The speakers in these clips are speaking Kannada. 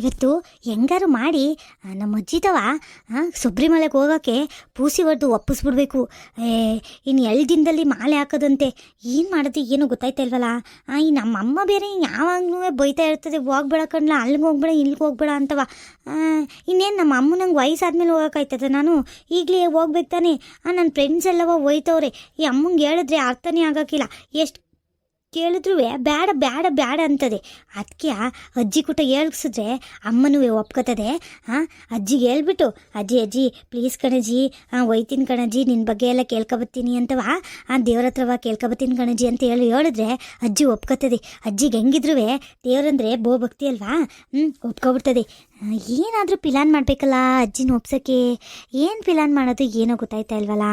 ಇವತ್ತು ಹೆಂಗಾರು ಮಾಡಿ ನಮ್ಮ ಅಜ್ಜಿದವ ಶಬರಿಮಲೆಗೆ ಹೋಗೋಕ್ಕೆ ಪೂಸಿ ಹೊಡೆದು ಒಪ್ಪಿಸ್ಬಿಡ್ಬೇಕು. ಏ, ಇನ್ನು ಎಳ್ ದಿನದಲ್ಲಿ ಮಾಲೆ ಹಾಕೋದಂತೆ ಏನು ಮಾಡೋದು ಏನು ಗೊತ್ತಾಯ್ತಾ ಇಲ್ವಲ್ಲ? ಈ ನಮ್ಮ ಅಮ್ಮ ಬೇರೆ ಯಾವಾಗಲೂ ಬೈತಾ ಇರ್ತದೆ, ಹೋಗ್ಬೇಡ ಕಣ್ಲ, ಅಲ್ಲಿಗೆ ಹೋಗ್ಬೇಡ, ಇಲ್ಲಿಗೆ ಹೋಗ್ಬೇಡ ಅಂತವ. ಇನ್ನೇನು ನಮ್ಮ ಅಮ್ಮ ನಂಗೆ ವಯಸ್ಸಾದ್ಮೇಲೆ ಹೋಗೋಕ್ಕಾಯ್ತದ ನಾನು? ಈಗಲೇ ಹೋಗ್ಬೇಕು ತಾನೆ. ನನ್ನ ಫ್ರೆಂಡ್ಸ್ ಎಲ್ಲವ ಹೋಯ್ತವ್ರೆ. ಈ ಅಮ್ಮಂಗೆ ಹೇಳಿದ್ರೆ ಅರ್ಥನೇ ಆಗೋಕ್ಕಿಲ್ಲ. ಎಷ್ಟು ಕೇಳಿದ್ರು ಬೇಡ ಬೇಡ ಬೇಡ ಅಂತದೆ. ಅದಕ್ಕೆ ಅಜ್ಜಿ ಕೂಟ ಹೇಳ್ಸಿದ್ರೆ ಅಮ್ಮನೂ ಒಪ್ಕೋತದೆ. ಹಾಂ ಅಜ್ಜಿಗೆ ಹೇಳ್ಬಿಟ್ಟು, ಅಜ್ಜಿ ಅಜ್ಜಿ ಪ್ಲೀಸ್ ಕಣಜ್ಜಿ ಹಾಂ ಒಯ್ತೀನಿ ಕಣಜ್ಜಿ ನಿನ್ನ ಬಗ್ಗೆ ಎಲ್ಲ ಕೇಳ್ಕೊಬತ್ತೀನಿ ಅಂತವ? ಆ, ದೇವ್ರ ಹತ್ರವ ಕೇಳ್ಕೊಬತ್ತೀನಿ ಕಣಜ್ಜಿ ಅಂತ ಹೇಳಿ ಹೇಳಿದ್ರೆ ಅಜ್ಜಿ ಒಪ್ಕೋತದೆ. ಅಜ್ಜಿಗೆ ಹೆಂಗಿದ್ರು ದೇವ್ರಂದ್ರೆ ಭೋ ಭಕ್ತಿ ಅಲ್ವಾ? ಹ್ಞೂ ಒಪ್ಕೊಬಿಡ್ತದೆ. ಏನಾದರೂ ಪಿಲಾನ್ ಮಾಡಬೇಕಲ್ಲ ಅಜ್ಜಿನ ಒಪ್ಸೋಕ್ಕೆ ಏನು ಪಿಲಾನ್ ಮಾಡೋದು ಏನೋ ಗೊತ್ತಾಯ್ತಾ ಇಲ್ವಲ್ಲ?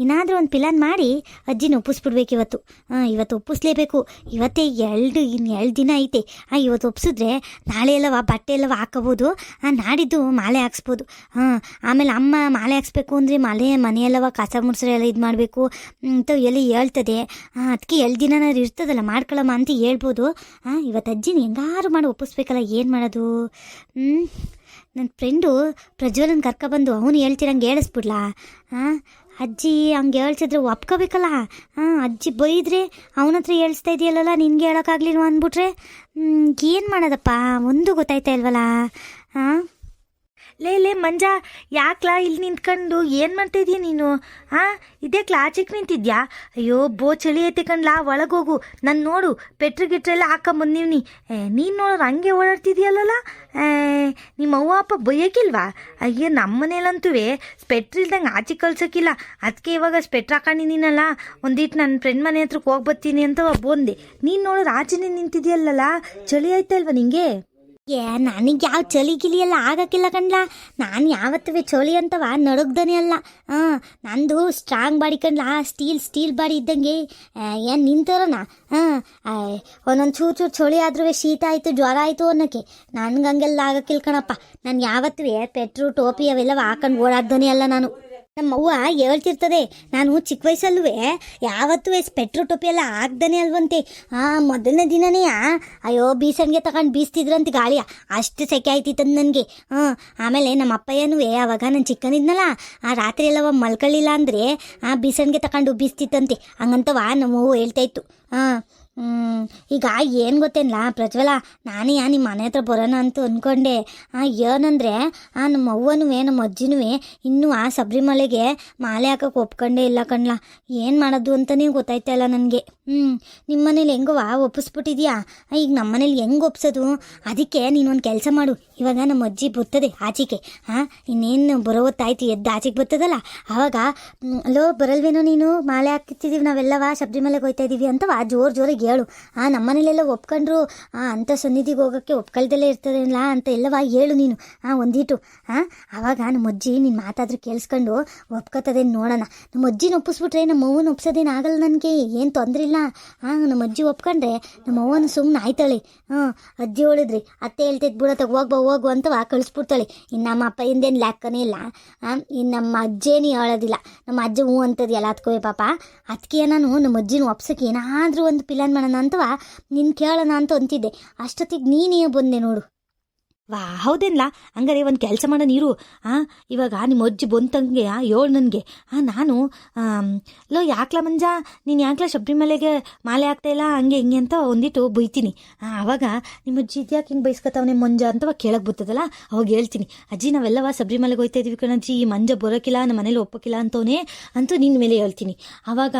ಏನಾದರೂ ಒಂದು ಪಿಲಾನ್ ಮಾಡಿ ಅಜ್ಜಿನ ಒಪ್ಪಿಸ್ಬಿಡ್ಬೇಕು ಇವತ್ತು. ಹಾಂ, ಇವತ್ತು ಒಪ್ಪಿಸ್ಲೇಬೇಕು. ಇವತ್ತೇ ಎರಡು ಇನ್ನು ಎರಡು ದಿನ ಐತೆ. ಹಾಂ, ಇವತ್ತು ಒಪ್ಸಿದ್ರೆ ನಾಳೆ ಎಲ್ಲವ, ಬಟ್ಟೆ ಎಲ್ಲವ ಹಾಕೋಬೋದು. ನಾಡಿದ್ದು ಮಾಲೆ ಹಾಕ್ಸ್ಬೋದು. ಹಾಂ, ಆಮೇಲೆ ಅಮ್ಮ ಮಾಲೆ ಹಾಕ್ಸ್ಬೇಕು ಅಂದರೆ ಮಾಲೆ ಮನೆಯಲ್ಲವ ಕಸ ಮುಡ್ಸ್ರೆ ಎಲ್ಲ ಇದು ಮಾಡಬೇಕು. ಅಂತ ಎಲ್ಲಿ ಹೇಳ್ತದೆ? ಹಾಂ ಅದಕ್ಕೆ ಎರಡು ದಿನನಾದ್ರು ಇರ್ತದಲ್ಲ ಮಾಡ್ಕೊಳ್ಳಮ್ಮ ಅಂತ ಹೇಳ್ಬೋದು. ಹಾಂ, ಇವತ್ತು ಅಜ್ಜಿನ ಹೆಂಗಾರು ಮಾಡಿ ಒಪ್ಪಿಸ್ಬೇಕಲ್ಲ, ಏನು ಮಾಡೋದು? ಹ್ಞೂ ನನ್ನ ಫ್ರೆಂಡು ಪ್ರಜ್ವಲನ್ ಕರ್ಕೊಬಂದು ಅವನು ಹೇಳ್ತಿರಂಗೆ ಹೇಳಿಸ್ಬಿಡ್ಲಾ ಹಾಂ ಅಜ್ಜಿ ಹಂಗೆ ಹೇಳ್ಸಿದ್ರೆ ಒಪ್ಕೋಬೇಕಲ್ಲ? ಹಾಂ ಅಜ್ಜಿ ಬೈದ್ರೆ ಅವನ ಹತ್ರ ಹೇಳ್ಸ್ತಾ ಇದೆಯಲ್ಲ ನಿನಗೆ ಹೇಳೋಕ್ಕಾಗ್ಲಿಲ್ವ ಅಂದ್ಬಿಟ್ರೆ? ಏನು ಮಾಡೋದಪ್ಪ? ಒಂದು ಗೊತ್ತಾಯ್ತಾ ಇಲ್ವಲ್ಲ ಹಾಂ ಲೇ ಲೇ, ಮಂಜ, ಯಾಕ್ಲಾ ಇಲ್ಲಿ ನಿಂತ್ಕೊಂಡು? ಏನು ಮಾಡ್ತಾ ಇದೀಯ ನೀನು? ಹಾಂ ಇದೇ ಕ್ಲಾಚಿಗೆ ನಿಂತಿದ್ಯಾ? ಅಯ್ಯೋ, ಬೋ, ಚಳಿ ಐತೆ ಕಣ್ಲಾ, ಒಳಗೋಗು. ನಾನು ನೋಡು, ಪೆಟ್ರಿ ಗಿಟ್ರೆಲ್ಲ ಹಾಕೊಂಬಂದಿವ್ನಿ ನೀನು ನೋಡೋರು ಹಂಗೆ ಓಡಾಡ್ತಿದ್ಯಲ್ಲ ನಿಮ್ಮ ಅವ್ವ, ಅಪ್ಪ ಬೈಯೋಕ್ಕಿಲ್ವಾ ಅಯ್ಯೋ ನಮ್ಮ ಮನೇಲಂತೂ ಸ್ಪೆಟ್ರ್ ಇಲ್ದಂಗೆ ಆಚೆ ಕಳ್ಸೋಕ್ಕಿಲ್ಲ ಅದಕ್ಕೆ ಇವಾಗ ಸ್ಪೆಟ್ರ್ ಹಾಕೊಂಡಿದ್ದೀನಲ್ಲ ಒಂದಿಟ್ಟು ನನ್ನ ಫ್ರೆಂಡ್ ಮನೆ ಹತ್ರಕ್ಕೆ ಹೋಗಿ ಬರ್ತೀನಿ ಅಂತ ಬಂದೆ. ನೀನು ನೋಡೋರು ಆಚೆನೇ ನಿಂತಿದ್ಯಲ್ಲಲ್ಲ ಚಳಿ ಆಯ್ತಲ್ವ ನಿಂಗೆ? ಏ, ನನಗೆ ಯಾವ ಚಳಿ ಗಿಲಿ ಎಲ್ಲ ಆಗಕ್ಕಿಲ್ಲ ಕಣ್ಲ. ನಾನು ಯಾವತ್ತೂ ಚಳಿ ಅಂತವ? ನಡುಗ್ದನೇ ಅಲ್ಲ. ಹಾಂ ನಂದು ಸ್ಟ್ರಾಂಗ್ ಬಾಡಿ ಕಣ್ಲ. ಸ್ಟೀಲ್ ಸ್ಟೀಲ್ ಬಾಡಿ ಇದ್ದಂಗೆ. ಏನು ನಿಂತರೋಣ ಹಾಂ ಒಂದೊಂದು ಚೂರು ಚೂರು ಚಳಿ ಆದ್ರೂ ಶೀತ ಆಯಿತು, ಜ್ವರ ಆಯಿತು ಅನ್ನಕ್ಕೆ. ನನ್ಗೆ ಹಂಗೆಲ್ಲ ಆಗಕ್ಕಿಲ್ಲ ಕಣಪ್ಪ. ನಾನು ಯಾವತ್ತೂ ಪೆಟ್ರು, ಟೋಪಿ ಅವೆಲ್ಲ ಹಾಕೊಂಡು ಓಡಾಡ್ದನೇ ಅಲ್ಲ ನಾನು. ನಮ್ಮ ಅವ್ವ ಹೇಳ್ತಿರ್ತದೆ, ನಾನು ಚಿಕ್ಕ ವಯಸ್ಸಲ್ಲೂ ಯಾವತ್ತೂ ಸ್ಪೆಟ್ರು ಟೋಪಿ ಎಲ್ಲ ಆಗ್ದಾನೆ ಅಲ್ವಂತೆ. ಆ, ಮೊದಲನೇ ದಿನನೇ ಅಯ್ಯೋ, ಬೀಸಣಿಗೆ ತಗೊಂಡು ಬೀಸ್ತಿದ್ರಂತೆ ಗಾಳಿಯ. ಅಷ್ಟು ಸೆಕೆ ಆಯ್ತಿತ್ತಂದು ನನಗೆ. ಹಾಂ ಆಮೇಲೆ ನಮ್ಮ ಅಪ್ಪಯ್ಯನೂ ಅವಾಗ ನಾನು ಚಿಕ್ಕನಿದ್ನಲ್ಲ, ಆ, ರಾತ್ರಿ ಎಲ್ಲವ ಮಲ್ಕೊಳ್ಳಿಲ್ಲ ಅಂದರೆ, ಆ, ಬೀಸಣಿಗೆ ತಗೊಂಡು ಬೀಸ್ತಿತ್ತಂತೆ. ಹಂಗಂತವ ನಮ್ಮ ಅವ್ವ ಹೇಳ್ತಾ ಇತ್ತು. ಹಾಂ ಈಗ ಏನು ಗೊತ್ತೇನಲ್ಲ ಪ್ರಜ್ವಲ, ನಾನೇ ನಿಮ್ಮ ಮನೆ ಹತ್ರ ಬರೋಣ ಅಂತ ಅಂದ್ಕೊಂಡೆ ಏನಂದರೆ ನಮ್ಮ ಅವ್ವನೂ ನಮ್ಮ ಅಜ್ಜಿನೂ ಇನ್ನೂ ಆ ಶಬರಿಮಲೆಗೆ ಮಾಲೆ ಹಾಕಕ್ಕೆ ಒಪ್ಕೊಂಡೇ ಇಲ್ಲ ಕಣ್ಲ. ಏನು ಮಾಡೋದು ಅಂತಲೇ ಗೊತ್ತಾಯ್ತಾ ಇಲ್ಲ ನನಗೆ. ಹ್ಞೂ ನಿಮ್ಮ ಮನೇಲಿ ವಾ, ಒಪ್ಪಿಸ್ಬಿಟ್ಟಿದ್ಯಾ? ಈಗ ನಮ್ಮ ಮನೇಲಿ ಹೆಂಗೆ ಒಪ್ಸೋದು? ಅದಕ್ಕೆ ನೀನೊಂದು ಕೆಲಸ ಮಾಡು. ಇವಾಗ ನಮ್ಮ ಅಜ್ಜಿ ಬರ್ತದೆ ಆಚೆಗೆ. ಹಾಂ ಇನ್ನೇನು ಬರೋ ಹೊತ್ತಾಯ್ತು, ಎದ್ದು ಆಚೆಗೆ ಬರ್ತದಲ್ಲ ಆವಾಗ ಲೋ ಬರಲ್ವೇನೋ ನೀನು? ಮಾಲೆ ಹಾಕಿತ್ತಿದ್ದೀವಿ ನಾವೆಲ್ಲವಾ ಶಬರಿಮಲೆಗೆ ಹೋಯ್ತಾ ಇದ್ದೀವಿ ವಾ, ಜೋರು ಜೋರಿಗೆ ಹೇಳು. ಆ ನಮ್ಮ ಮನೇಲೆಲ್ಲ ಒಪ್ಕೊಂಡ್ರು. ಅಂಥ ಸನ್ನಿಧಿಗೆ ಹೋಗೋಕ್ಕೆ ಒಪ್ಕೊಳ್ದಲ್ಲೇ ಇರ್ತದೇನಲ್ಲ ಅಂತ ಎಲ್ಲವಾ ಹೇಳು ನೀನು. ಹಾಂ ಒಂದಿಟ್ಟು ಹಾಂ ಆವಾಗ ನಮ್ಮ ಅಜ್ಜಿ ನಿನ್ನ ಮಾತಾದ್ರೂ ಕೇಳಿಸ್ಕೊಂಡು ಒಪ್ಕೋತದೆ ನೋಡೋಣ. ನಮ್ಮ ಅಜ್ಜಿನ ಒಪ್ಪಿಸ್ಬಿಟ್ರೆ ನಮ್ಮ ಅವ್ವನ ಒಪ್ಸೋದೇನು ಆಗಲ್ಲ ನನಗೆ. ಏನು ತೊಂದರೆ ಇಲ್ಲ ಹಾಂ ನಮ್ಮ ಅಜ್ಜಿ ಒಪ್ಕೊಂಡ್ರೆ ನಮ್ಮ ಅವ್ವನ ಸುಮ್ಮನೆ ಆಯ್ತಾಳೆ. ಹಾಂ ಅಜ್ಜಿ ಹೇಳಿದ್ರಿ, ಅತ್ತೆ ಹೇಳ್ತೈತೆ ಬಿಡತ್ತ ಹೋಗ್ಬ ಹೋಗು ಅಂತವ ಕಳಿಸ್ಬಿಡ್ತಾಳೆ. ಇನ್ನು ನಮ್ಮ ಅಪ್ಪ ಹಿಂದೇನು ಲ್ಯಾಕನೇ ಇಲ್ಲ. ಹಾಂ ಇನ್ನು ನಮ್ಮ ಅಜ್ಜೇನು ಹೇಳೋದಿಲ್ಲ. ನಮ್ಮ ಅಜ್ಜ ಹ್ಞೂ ಅಂತದ್ದು ಎಲ್ಲ ಪಾಪ. ಅದಕ್ಕೆ ನಾನು ನಮ್ಮ ಅಜ್ಜಿನ ಒಪ್ಸೋಕೆ ಏನಾದರೂ ಒಂದು ಪಿಲಾನ್ ಮಾಡೋಣ ಅಂತವ ನಿನ್ನ ಕೇಳೋಣ ಅಂತ ಅಂತಿದ್ದೆ. ಅಷ್ಟೊತ್ತಿಗೆ ನೀನೇ ಬಂದೆ ನೋಡು. ವಾ ಹೌದೇನ್ಲ? ಹಂಗಾರೆ ಒಂದು ಕೆಲಸ ಮಾಡೋ ನೀರು. ಹಾಂ ಇವಾಗ ನಿಮ್ಮ ಅಜ್ಜಿ ಬಂತಂಗೆ ಏಳು ನನಗೆ. ಹಾಂ ನಾನು ಲೋ ಯಾಕ್ಲ ಮಂಜ? ನೀನು ಯಾಕ್ಲ ಶಬರಿಮಲೆಗೆ ಮಾಲೆ ಆಗ್ತಾ ಇಲ್ಲ? ಹಂಗೆ ಹಿಂಗೆ ಅಂತ ಒಂದಿಟ್ಟು ಬೈತೀನಿ. ಹಾಂ ಅವಾಗ ನಿಮ್ಮ ಅಜ್ಜಿ ಇದ್ಯಾಕೆ ಹಿಂಗೆ ಬೈಸ್ಕೊತಾವನೆ ಮಂಜ ಅಂತ ಕೇಳಕ್ಕೆ ಬರ್ತದಲ್ಲ? ಅವಾಗ ಹೇಳ್ತೀನಿ. ಅಜ್ಜಿ ನಾವೆಲ್ಲವ ಶಬರಿಮಲೆಗೆ ಹೋಯ್ತಾ ಇದೀವಿ ಕಣಜ್ಜಿ ಈ ಮಂಜ ಬರೋಕ್ಕಿಲ್ಲ ನಮ್ಮ ಮನೇಲಿ ಒಪ್ಪಕ್ಕಿಲ್ಲ ಅಂತವನೇ ಅಂತೂ ನಿನ್ನ ಮೇಲೆ ಹೇಳ್ತೀನಿ. ಆವಾಗ